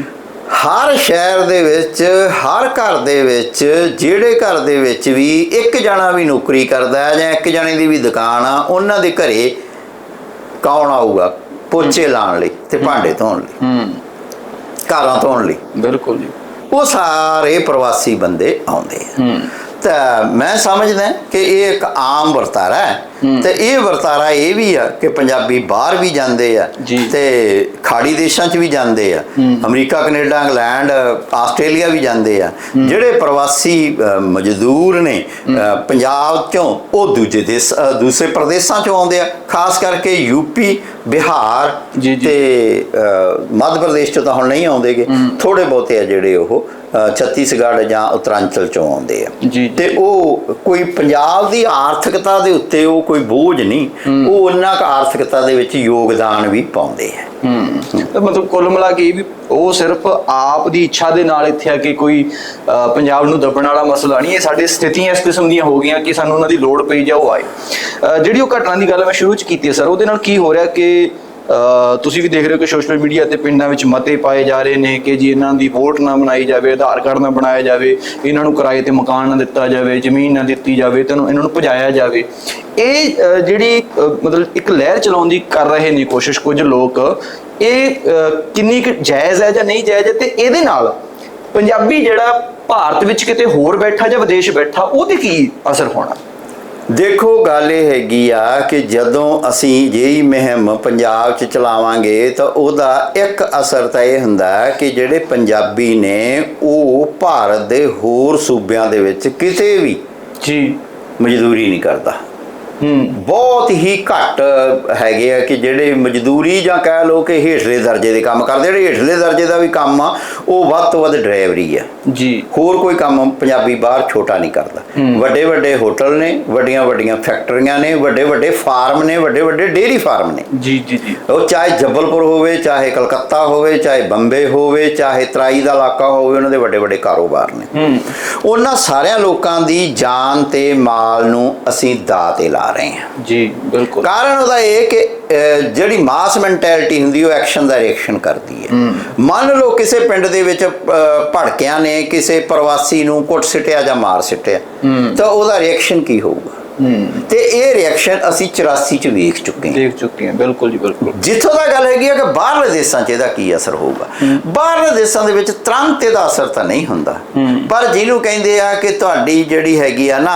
S2: ਹਰ ਸ਼ਹਿਰ ਦੇ ਵਿੱਚ ਹਰ ਘਰ ਦੇ ਵਿੱਚ ਜਿਹੜੇ ਘਰ ਦੇ ਵਿੱਚ ਵੀ ਇੱਕ ਜਣਾ ਵੀ ਨੌਕਰੀ ਕਰਦਾ ਹੈ ਜਾਂ ਇੱਕ ਜਣੇ ਦੀ ਵੀ ਦੁਕਾਨ ਆ ਉਹਨਾਂ ਦੇ ਘਰੇ ਕੌਣ ਆਊਗਾ? ਪੋਚੇ ਲਾਉਣ ਲਈ ਤੇ ਭਾਂਡੇ ਧੋਣ ਲਈ।
S1: ਹੂੰ।
S2: ਘਰਾਂ ਧੋਣ ਲਈ।
S1: ਬਿਲਕੁਲ ਜੀ।
S2: ਉਹ ਸਾਰੇ ਪ੍ਰਵਾਸੀ ਬੰਦੇ ਆਉਂਦੇ ਆ।
S1: ਹੂੰ।
S2: ਮੈਂ ਸਮਝਦਾ ਕਿ ਇਹ ਇੱਕ ਆਮ ਵਰਤਾਰਾ ਹੈ। ਤੇ ਇਹ ਵਰਤਾਰਾ ਇਹ ਵੀ ਆ ਕਿ ਪੰਜਾਬੀ ਬਾਹਰ ਵੀ ਜਾਂਦੇ ਆ। ਤੇ ਖਾੜੀ ਦੇਸ਼ਾਂ 'ਚ ਵੀ ਜਾਂਦੇ ਆ। ਅਮਰੀਕਾ ਕੈਨੇਡਾ ਇੰਗਲੈਂਡ ਆਸਟ੍ਰੇਲੀਆ ਵੀ ਜਾਂਦੇ ਆ। ਜਿਹੜੇ ਪ੍ਰਵਾਸੀ ਮਜ਼ਦੂਰ ਨੇ ਪੰਜਾਬ 'ਚੋਂ ਉਹ ਦੂਜੇ ਦੇਸ਼ ਦੂਸਰੇ ਪ੍ਰਦੇਸ਼ਾਂ 'ਚੋਂ ਆਉਂਦੇ ਆ। ਖਾਸ ਕਰਕੇ ਯੂਪੀ ਬਿਹਾਰ। ਤੇ ਮੱਧ ਪ੍ਰਦੇਸ਼ 'ਚੋਂ ਤਾਂ ਹੁਣ ਨਹੀਂ ਆਉਂਦੇਗੇ। ਥੋੜੇ ਬਹੁਤੇ ਆ ਜਿਹੜੇ ਉਹ ਛੱਤੀਸਗੜ੍ਹ ਜਾਂ ਉੱਤਰਾਂਚਲ 'ਚੋਂ ਆਉਂਦੇ ਆ। ਤੇ ਉਹ ਕੋਈ ਪੰਜਾਬ ਦੀ ਆਰਥਿਕਤਾ ਦੇ ਉੱਤੇ ਉਹ ਕੋਈ ਬੋਝ ਨਹੀਂ ਉਹ ਉਹਨਾਂ ਕ ਆਰਥਿਕਤਾ ਦੇ ਵਿੱਚ ਯੋਗਦਾਨ ਵੀ ਪਾਉਂਦੇ ਆ।
S1: ਹੂੰ। ਤਾਂ ਮਤਲਬ ਕੁੱਲ ਮਿਲਾ ਕੇ ਇਹ ਵੀ ਉਹ ਸਿਰਫ ਆਪ ਦੀ ਇੱਛਾ ਦੇ ਨਾਲ ਇੱਥੇ ਆ ਕੇ ਕੋਈ ਅਹ, ਪੰਜਾਬ ਨੂੰ ਦੱਬਣ ਵਾਲਾ ਮਸਲਾ ਨਹੀਂ ਇਹ ਸਾਡੇ ਸਥਿਤੀਆਂ ਇਸ ਕਿਸਮ ਦੀਆਂ ਹੋ ਗਈਆਂ ਕਿ ਸਾਨੂੰ ਉਹਨਾਂ ਦੀ ਲੋੜ ਪਈ ਜਾਂ ਉਹ ਆਏ। ਜਿਹੜੀ ਉਹ ਘਟਨਾ ਦੀ ਗੱਲ ਮੈਂ ਸ਼ੁਰੂ ਚ ਕੀਤੀ ਹੈ ਸਰ ਉਹਦੇ ਨਾਲ ਕੀ ਹੋ ਰਿਹਾ ਕਿ ਤੁਸੀਂ ਵੀ ਦੇਖ ਰਹੇ ਹੋ ਕਿ ਸੋਸ਼ਲ ਮੀਡੀਆ ਤੇ ਪਿੰਡਾਂ ਵਿੱਚ ਮਤੇ ਪਾਏ ਜਾ ਰਹੇ ਨੇ ਕਿ ਜੀ ਇਹਨਾਂ ਦੀ ਵੋਟ ਨਾ ਬਣਾਈ ਜਾਵੇ, ਆਧਾਰ ਕਾਰਡ ਨਾ ਬਣਾਇਆ ਜਾਵੇ, ਇਹਨਾਂ ਨੂੰ ਕਿਰਾਏ ਤੇ ਮਕਾਨ ਨਾ ਦਿੱਤਾ ਜਾਵੇ, ਜ਼ਮੀਨ ਨਾ ਦਿੱਤੀ ਜਾਵੇ ਤੇ ਇਹਨਾਂ ਨੂੰ ਭਜਾਇਆ ਜਾਵੇ। ਇਹ ਜਿਹੜੀ ਮਤਲਬ ਇੱਕ ਲਹਿਰ ਚਲਾਉਣ ਦੀ ਕਰ ਰਹੇ ਨੇ ਕੋਸ਼ਿਸ਼ ਕੁਝ ਲੋਕ, ਇਹ ਕਿੰਨੀ ਕੁ ਜਾਇਜ਼ ਹੈ ਜਾਂ ਨਹੀਂ ਜਾਇਜ਼ ਹੈ ਤੇ ਇਹਦੇ ਨਾਲ ਪੰਜਾਬੀ ਜਿਹੜਾ ਭਾਰਤ ਵਿੱਚ ਕਿਤੇ ਹੋਰ ਬੈਠਾ ਜਾਂ ਵਿਦੇਸ਼ ਬੈਠਾ, ਉਹਦੇ ਕੀ ਅਸਰ ਹੋਣਾ?
S2: ਦੇਖੋ ਗੱਲ ਇਹ ਹੈਗੀ ਆ ਕਿ ਜਦੋਂ ਅਸੀਂ ਜਿਹੀ ਮੁਹਿੰਮ ਪੰਜਾਬ 'ਚ ਚਲਾਵਾਂਗੇ ਤਾਂ ਉਹਦਾ ਇੱਕ ਅਸਰ ਤਾਂ ਇਹ ਹੁੰਦਾ ਕਿ ਜਿਹੜੇ ਪੰਜਾਬੀ ਨੇ ਉਹ ਭਾਰਤ ਦੇ ਹੋਰ ਸੂਬਿਆਂ ਦੇ ਵਿੱਚ ਕਿਤੇ ਵੀ
S1: ਜੀ।
S2: ਮਜ਼ਦੂਰੀ ਨਹੀਂ ਕਰਦਾ।
S1: ਹੂੰ।
S2: ਬਹੁਤ ਹੀ ਘੱਟ ਹੈਗੇ ਆ ਕਿ ਜਿਹੜੇ ਮਜ਼ਦੂਰੀ ਜਾਂ ਕਹਿ ਲੋ ਕਿ ਹੇਠਲੇ ਦਰਜੇ ਦੇ ਕੰਮ ਕਰਦੇ ਜਿਹੜੇ ਹੇਠਲੇ ਦਰਜੇ ਦਾ ਵੀ ਕੰਮ ਆ ਉਹ ਵੱਧ ਤੋਂ ਵੱਧ ਡਰਾਈਵਰੀ ਆ।
S1: ਜੀ।
S2: ਹੋਰ ਕੋਈ ਕੰਮ ਪੰਜਾਬੀ ਬਾਹਰ ਛੋਟਾ ਨਹੀਂ ਕਰਦਾ। ਵੱਡੇ ਵੱਡੇ ਹੋਟਲ ਨੇ ਵੱਡੀਆਂ ਵੱਡੀਆਂ ਫੈਕਟਰੀਆਂ ਨੇ ਵੱਡੇ ਵੱਡੇ ਫਾਰਮ ਨੇ ਵੱਡੇ ਵੱਡੇ ਡੇਅਰੀ ਫਾਰਮ ਨੇ।
S1: ਜੀ ਜੀ ਜੀ।
S2: ਉਹ ਚਾਹੇ ਜਬਲਪੁਰ ਹੋਵੇ ਚਾਹੇ ਕਲਕੱਤਾ ਹੋਵੇ ਚਾਹੇ ਬੰਬੇ ਹੋਵੇ ਚਾਹੇ ਤਰਾਈ ਦਾ ਇਲਾਕਾ ਹੋਵੇ ਉਹਨਾਂ ਦੇ ਵੱਡੇ ਵੱਡੇ ਕਾਰੋਬਾਰ ਨੇ।
S1: ਹੂੰ।
S2: ਉਹਨਾਂ ਸਾਰਿਆਂ ਲੋਕਾਂ ਦੀ ਜਾਨ ਤੇ ਮਾਲ ਨੂੰ ਅਸੀਂ ਦਾਅ ਤੇ ਲਾ ਰਹੇ ਹਾਂ।
S1: ਜੀ ਬਿਲਕੁਲ।
S2: ਕਾਰਨ ਉਹਦਾ ਇਹ ਕਿ ਜਿਹੜੀ ਮਾਸ ਮੈਂਟੈਲਿਟੀ ਹੁੰਦੀ ਉਹ ਐਕਸ਼ਨ ਦਾ ਰਿਐਕਸ਼ਨ ਕਰਦੀ ਹੈ। ਮੰਨ ਲਓ ਕਿਸੇ ਪਿੰਡ ਦੇ ਵਿੱਚ ਭੜਕਿਆਂ ਨੇ ਕਿਸੇ ਪ੍ਰਵਾਸੀ ਨੂੰ ਕੁੱਟ ਸਿੱਟਿਆ ਜਾਂ ਮਾਰ ਸਿੱਟਿਆ ਤਾਂ ਉਹਦਾ ਰਿਐਕਸ਼ਨ ਕੀ ਹੋਊਗਾ? ਤੇ ਇਹ ਰਿਐਕਸ਼ਨ ਅਸੀਂ 84 ਚ ਵੇਖ ਚੁੱਕੇ ਹਾਂ।
S1: ਦੇਖ ਚੁੱਕੇ ਹਾਂ ਬਿਲਕੁਲ ਜੀ ਬਿਲਕੁਲ।
S2: ਜਿੱਥੋਂ ਦਾ ਗੱਲ ਹੈਗੀ ਹੈ ਕਿ ਬਾਹਰਲੇ ਦੇਸ਼ਾਂ 'ਚ ਇਹਦਾ ਕੀ ਅਸਰ ਹੋਊਗਾ? ਬਾਹਰਲੇ ਦੇਸ਼ਾਂ ਦੇ ਵਿੱਚ ਤੁਰੰਤ ਇਹਦਾ ਅਸਰ ਤਾਂ ਨਹੀਂ ਹੁੰਦਾ। ਪਰ ਜਿਹਨੂੰ ਕਹਿੰਦੇ ਆ ਕਿ ਤੁਹਾਡੀ ਜਿਹੜੀ ਹੈਗੀ ਆ ਨਾ